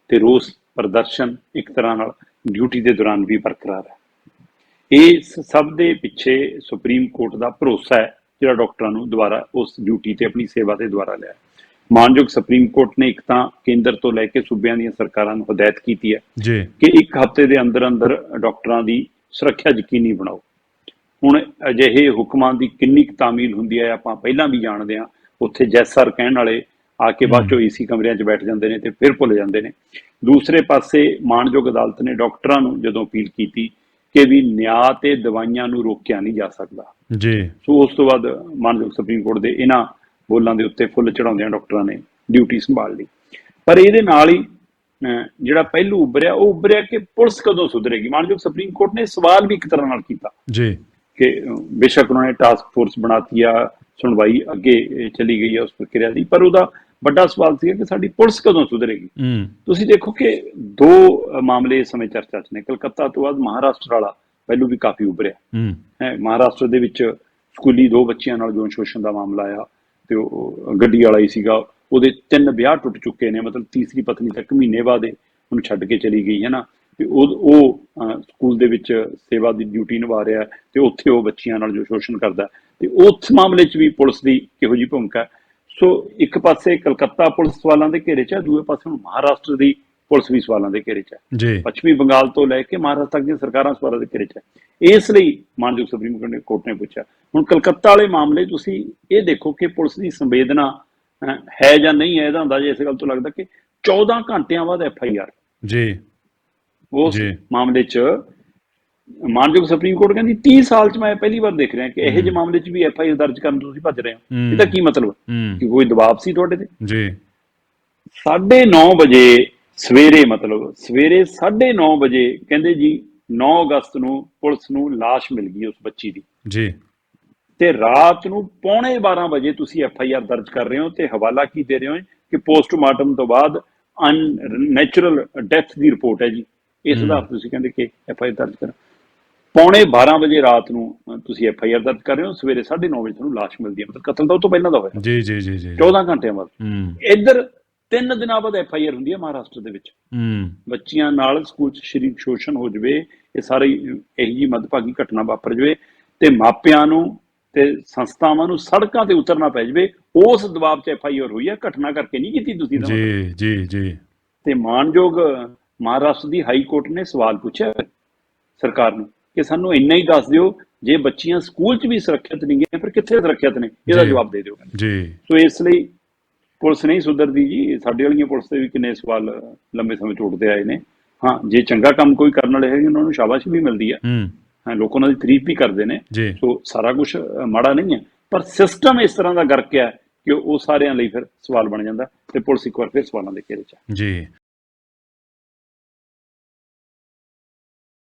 ਤੇ ਰੋਸ ਪ੍ਰਦਰਸ਼ਨ ਇੱਕ ਤਰ੍ਹਾਂ ਨਾਲ ਡਿਊਟੀ ਦੇ ਦੌਰਾਨ ਵੀ ਬਰਕਰਾਰ ਹੈ। ਇਸ ਸਭ ਦੇ ਪਿੱਛੇ ਸੁਪਰੀਮ ਕੋਰਟ ਦਾ ਭਰੋਸਾ ਹੈ ਜਿਹੜਾ ਡਾਕਟਰਾਂ ਨੂੰ ਦੁਬਾਰਾ ਉਸ ਡਿਊਟੀ ਤੇ ਆਪਣੀ ਸੇਵਾ ਤੇ ਦੁਬਾਰਾ ਲਿਆ ਮਾਨਯੋਗ ਸੁਪਰੀਮ ਕੋਰਟ ਨੇ ਇੱਕ ਤਾਂ ਕੇਂਦਰ ਤੋਂ ਲੈ ਕੇ ਸੂਬਿਆਂ ਦੀਆਂ ਸਰਕਾਰਾਂ ਨੂੰ ਹਦਾਇਤ ਕੀਤੀ ਹੈ ਕਿ ਇੱਕ ਹਫ਼ਤੇ ਦੇ ਅੰਦਰ ਅੰਦਰ ਡਾਕਟਰਾਂ ਦੀ ਸੁਰੱਖਿਆ ਯਕੀਨੀ ਬਣਾਓ। ਹੁਣ ਅਜਿਹੇ ਹੁਕਮਾਂ ਦੀ ਕਿੰਨੀ ਕੁ ਤਾਮੀਲ ਹੁੰਦੀ ਹੈ ਆਪਾਂ ਪਹਿਲਾਂ ਵੀ ਜਾਣਦੇ ਹਾਂ ਉੱਥੇ ਜੈਸ ਸਰ ਕਹਿਣ ਵਾਲੇ ਆ ਕੇ ਬਾਅਦ ਚੋਂ ਏਸੀ ਕਮਰਿਆਂ 'ਚ ਬੈਠ ਜਾਂਦੇ ਨੇ ਤੇ ਫਿਰ ਭੁੱਲ ਜਾਂਦੇ ਨੇ। ਦੂਸਰੇ ਪਾਸੇ ਮਾਣਯੋਗ ਅਦਾਲਤ ਨੇ ਡਾਕਟਰਾਂ ਨੂੰ ਜਦੋਂ ਅਪੀਲ ਕੀਤੀ ਕਿ ਵੀ ਨਿਆਂ ਤੇ ਦਵਾਈਆਂ ਨੂੰ ਰੋਕਿਆ ਨਹੀਂ ਜਾ ਸਕਦਾ। ਜੀ। ਸੋ ਉਸ ਤੋਂ ਬਾਅਦ ਮਾਨਯੋਗ ਸੁਪਰੀਮ ਕੋਰਟ ਦੇ ਇਹਨਾਂ ਬੋਲਾਂ ਦੇ ਉੱਤੇ ਫੁੱਲ ਚੜਾਉਂਦਿਆਂ ਡਾਕਟਰਾਂ ਨੇ ਡਿਊਟੀ ਸੰਭਾਲ ਲਈ। ਪਰ ਇਹਦੇ ਨਾਲ ਹੀ ਜਿਹੜਾ ਪਹਿਲੂ ਉੱਭਰਿਆ ਉਹ ਉੱਭਰਿਆ ਕਿ ਪੁਲਿਸ ਕਦੋਂ ਸੁਧਰੇਗੀ? ਮਾਨਯੋਗ ਸੁਪਰੀਮ ਕੋਰਟ ਨੇ ਸਵਾਲ ਵੀ ਇੱਕ ਤਰ੍ਹਾਂ ਨਾਲ ਕੀਤਾ ਜੀ। ਕਿ ਬੇਸ਼ੱਕ ਉਹਨਾਂ ਨੇ ਟਾਸਕ ਫੋਰਸ ਬਣਾਤੀ ਆ ਸੁਣਵਾਈ ਅੱਗੇ ਚਲੀ ਗਈ ਆ ਉਸ ਪ੍ਰਕਿਰਿਆ ਦੀ ਪਰ ਉਹਦਾ ਵੱਡਾ ਸਵਾਲ ਸੀ ਕਿ ਸਾਡੀ ਪੁਲਿਸ ਕਦੋਂ ਸੁਧਰੇਗੀ? ਤੁਸੀਂ ਦੇਖੋ ਕਿ ਦੋ ਮਾਮਲੇ ਇਸ ਸਮੇਂ ਚਰਚਾ 'ਚ ਨੇ। ਕਲਕੱਤਾ ਤੋਂ ਬਾਅਦ ਮਹਾਰਾਸ਼ਟਰ ਵਾਲਾ ਪਹਿਲੂ ਵੀ ਕਾਫੀ ਉੱਭਰਿਆ। ਹੂੰ। ਮਹਾਰਾਸ਼ਟਰ ਦੇ ਵਿੱਚ ਸਕੂਲੀ ਦੋ ਬੱਚਿਆਂ ਨਾਲ ਜੋ ਸ਼ੋਸ਼ਣ ਦਾ ਮਾਮਲਾ ਆਇਆ ਤੇ ਉਹ ਗੱਡੀ ਵਾਲਾ ਹੀ ਸੀਗਾ। ਉਹਦੇ ਤਿੰਨ ਵਿਆਹ ਟੁੱਟ ਚੁੱਕੇ ਨੇ ਮਤਲਬ ਤੀਸਰੀ ਪਤਨੀ ਤੱਕ ਮਹੀਨੇ ਬਾਅਦ ਉਹਨੂੰ ਛੱਡ ਕੇ ਚਲੀ ਗਈ ਹੈ ਨਾ ਤੇ ਉਹ ਉਹ ਸਕੂਲ ਦੇ ਵਿੱਚ ਸੇਵਾ ਦੀ ਡਿਊਟੀ ਨਿਭਾ ਰਿਹਾ ਤੇ ਉੱਥੇ ਉਹ ਬੱਚਿਆਂ ਨਾਲ ਜੋ ਸ਼ੋਸ਼ਣ ਕਰਦਾ ਤੇ ਉਸ ਮਾਮਲੇ 'ਚ ਵੀ ਪੁਲਿਸ ਦੀ ਕਿਹੋ ਜੀ ਭੂਮਿਕਾ ਹੈ? ਸੋ ਇੱਕ ਪਾਸੇ ਕਲਕੱਤਾ ਪੁਲਿਸ ਸਵਾਲਾਂ ਦੇ ਘੇਰੇ 'ਚ ਹੈ ਦੂਏ ਪਾਸੇ ਹੁਣ ਮਹਾਰਾਸ਼ਟਰ ਦੀ ਪੁਲਿਸ ਵੀ ਸਵਾਲਾਂ ਦੇ ਘੇਰੇ 'ਚ ਹੈ। ਜੀ। ਪੱਛਮੀ ਬੰਗਾਲ ਤੋਂ ਲੈ ਕੇ ਮਹਾਰਾਸ਼ਟਰ ਤੱਕ ਦੀਆਂ ਸਰਕਾਰਾਂ ਸਵਾਲਾਂ ਦੇ ਘੇਰੇ 'ਚ ਹੈ। ਇਸ ਲਈ ਮਾਨਯੋਗ ਸੁਪਰੀਮ ਕੋਰਟ ਨੇ ਕੋਰਟ ਨੇ ਪੁੱਛਿਆ ਹੁਣ ਕਲਕੱਤਾ ਵਾਲੇ ਮਾਮਲੇ ਤੁਸੀਂ ਇਹ ਦੇਖੋ ਕਿ ਪੁਲਿਸ ਦੀ ਸੰਵੇਦਨਾ ਹੈ ਜਾਂ ਨਹੀਂ ਹੈ ਇਹਦਾ ਅੰਦਾਜ਼ਾ ਇਸ ਗੱਲ ਤੋਂ ਲੱਗਦਾ ਕਿ 14 ਘੰਟਿਆਂ ਬਾਅਦ ਐਫ ਆਈ ਆਰ ਜੀ। ਉਸ। ਮਾਮਲੇ 'ਚ ਮਾਨਯੋਗ ਸੁਪਰੀਮ ਕੋਰਟ ਕਹਿੰਦੀ 30 ਸਾਲ 'ਚ ਮੈਂ ਪਹਿਲੀ ਵਾਰ ਦੇਖ ਰਿਹਾ ਕਿ ਇਹੋ ਜਿਹੇ ਮਾਮਲੇ 'ਚ ਵੀ ਐਫ ਆਈ ਆਰ ਦਰਜ ਕਰਨ ਤੋਂ ਤੁਸੀਂ ਭੱਜ ਰਹੇ ਹੋ। ਇਹਦਾ ਕੀ ਮਤਲਬ? ਹੂੰ। ਕਿ ਕੋਈ ਦਬਾਅ ਸੀ ਤੁਹਾਡੇ ਤੇ? ਜੀ। 9:30 ਵਜੇ ਸਵੇਰੇ ਮਤਲਬ ਸਵੇਰੇ 9:30 ਵਜੇ ਕਹਿੰਦੇ ਜੀ 9 ਅਗਸਤ ਨੂੰ ਪੁਲਿਸ ਨੂੰ ਲਾਸ਼ ਮਿਲ ਗਈ ਉਸ ਬੱਚੀ ਦੀ। ਜੀ। ਤੇ ਰਾਤ ਨੂੰ ਪੌਣੇ 12 ਵਜੇ ਤੁਸੀਂ ਐਫ ਆਈ ਆਰ ਦਰਜ ਕਰ ਰਹੇ ਹੋ ਤੇ ਹਵਾਲਾ ਕੀ ਦੇ ਰਹੇ ਹੋ ਕਿ ਪੋਸਟਮਾਰਟਮ ਤੋਂ ਬਾਅਦ ਅਨਨੈਚੁਰਲ ਡੈਥ ਦੀ ਰਿਪੋਰਟ ਹੈ ਜੀ। ਇਸ। ਦਾ ਤੁਸੀਂ ਕਹਿੰਦੇ ਕਿ ਐਫ ਆਈ ਆਰ ਦਰਜ ਕਰੋ। ਪੌਣੇ 12 ਵਜੇ ਰਾਤ ਨੂੰ ਤੁਸੀਂ ਐਫ ਆਈ ਆਰ ਦਰਜ ਕਰ ਰਹੇ ਹੋ ਸਵੇਰੇ 9:30 ਵਜੇ ਤੁਹਾਨੂੰ ਲਾਸ਼ ਮਿਲਦੀ ਹੈ। ਮਤਲਬ ਕਤਲ ਤਾਂ ਉਹ ਤੋਂ ਪਹਿਲਾਂ ਦਾ ਹੋਇਆ। ਜੀ ਜੀ ਜੀ ਜੀ। 14 ਘੰਟਿਆਂ ਬਾਅਦ। ਇੱਧਰ ਤਿੰਨ ਦਿਨਾਂ ਬਾਅਦ ਐਫ ਆਈ ਆਰ ਹੁੰਦੀ ਹੈ ਮਹਾਰਾਸ਼ਟਰ ਦੇ ਵਿੱਚ। ਬੱਚੀਆਂ ਨਾਲ ਸਕੂਲ 'ਚ ਸ਼ਰੀਕ ਸ਼ੋਸ਼ਣ ਹੋ ਜਵੇ ਇਹ ਸਾਰੀ ਇਹੀ ਜੀ ਮਦਭਾਗੀ ਘਟਨਾ ਵਾਪਰ ਜਵੇ ਤੇ ਮਾਪਿਆਂ ਨੂੰ ਤੇ ਸੰਸਥਾਵਾਂ ਨੂੰ ਸੜਕਾਂ ਤੇ ਉਤਰਨਾ ਪੈ ਜਵੇ ਉਸ ਦਬਾਅ 'ਚ ਐਫ ਆਈ ਆਰ ਹੋਈ ਹੈ। ਘਟਨਾ ਕਰਕੇ ਨਹੀਂ ਕੀਤੀ ਤੁਸੀਂ ਤਾਂ। ਜੀ ਜੀ ਜੀ। ਤੇ ਮਾਨਯੋਗ ਮਹਾਰਾਸ਼ਟਰ ਦੀ ਹਾਈ ਕੋਰਟ ਨੇ ਸਵਾਲ ਪੁੱਛਿਆ ਸਰਕਾਰ ਨੂੰ। ਕਿ ਸਾਨੂੰ ਇੰਨਾ ਹੀ ਦੱਸ ਦਿਓ ਜੇ ਬੱਚੀਆਂ ਸਕੂਲ 'ਚ ਵੀ ਸੁਰੱਖਿਅਤ ਨਹੀਂ ਗਈਆਂ ਫਿਰ ਕਿੱਥੇ ਸੁਰੱਖਿਅਤ ਨੇ? ਇਹਦਾ। ਜਵਾਬ ਦੇ ਦਿਓ। ਜੀ। ਸੋ ਇਸ ਲਈ ਪੁਲਿਸ ਨਹੀਂ ਸੁਧਰਦੀ ਜੀ। ਸਾਡੇ ਵਾਲੀਆਂ ਪੁਲਿਸ ਤੇ ਵੀ ਕਿੰਨੇ ਸਵਾਲ ਲੰਬੇ ਸਮੇਂ ਤੋਂ ਉੱਠਦੇ ਆਏ ਨੇ। ਹਾਂ ਜੇ ਚੰਗਾ ਕੰਮ ਕੋਈ ਕਰਨ ਵਾਲੇ ਹੈਗੇ ਉਹਨਾਂ ਨੂੰ ਸ਼ਾਬਾਸ਼ ਵੀ ਮਿਲਦੀ ਹੈ। ਹੂੰ ਲੋਕ ਉਹਨਾਂ ਦੀ ਤਾਰੀਫ ਵੀ ਕਰਦੇ ਨੇ। ਸੋ ਸਾਰਾ ਕੁਝ ਮਾੜਾ ਨਹੀਂ ਹੈ ਪਰ ਸਿਸਟਮ ਇਸ ਤਰ੍ਹਾਂ ਦਾ ਗਰਕਿਆ ਕਿ ਉਹ ਸਾਰਿਆਂ ਲਈ ਫਿਰ ਸਵਾਲ ਬਣ ਜਾਂਦਾ ਤੇ ਪੁਲਿਸ ਇੱਕ ਵਾਰ ਫਿਰ ਸਵਾਲਾਂ ਦੇ ਘੇਰੇ 'ਚ। ਜੀ।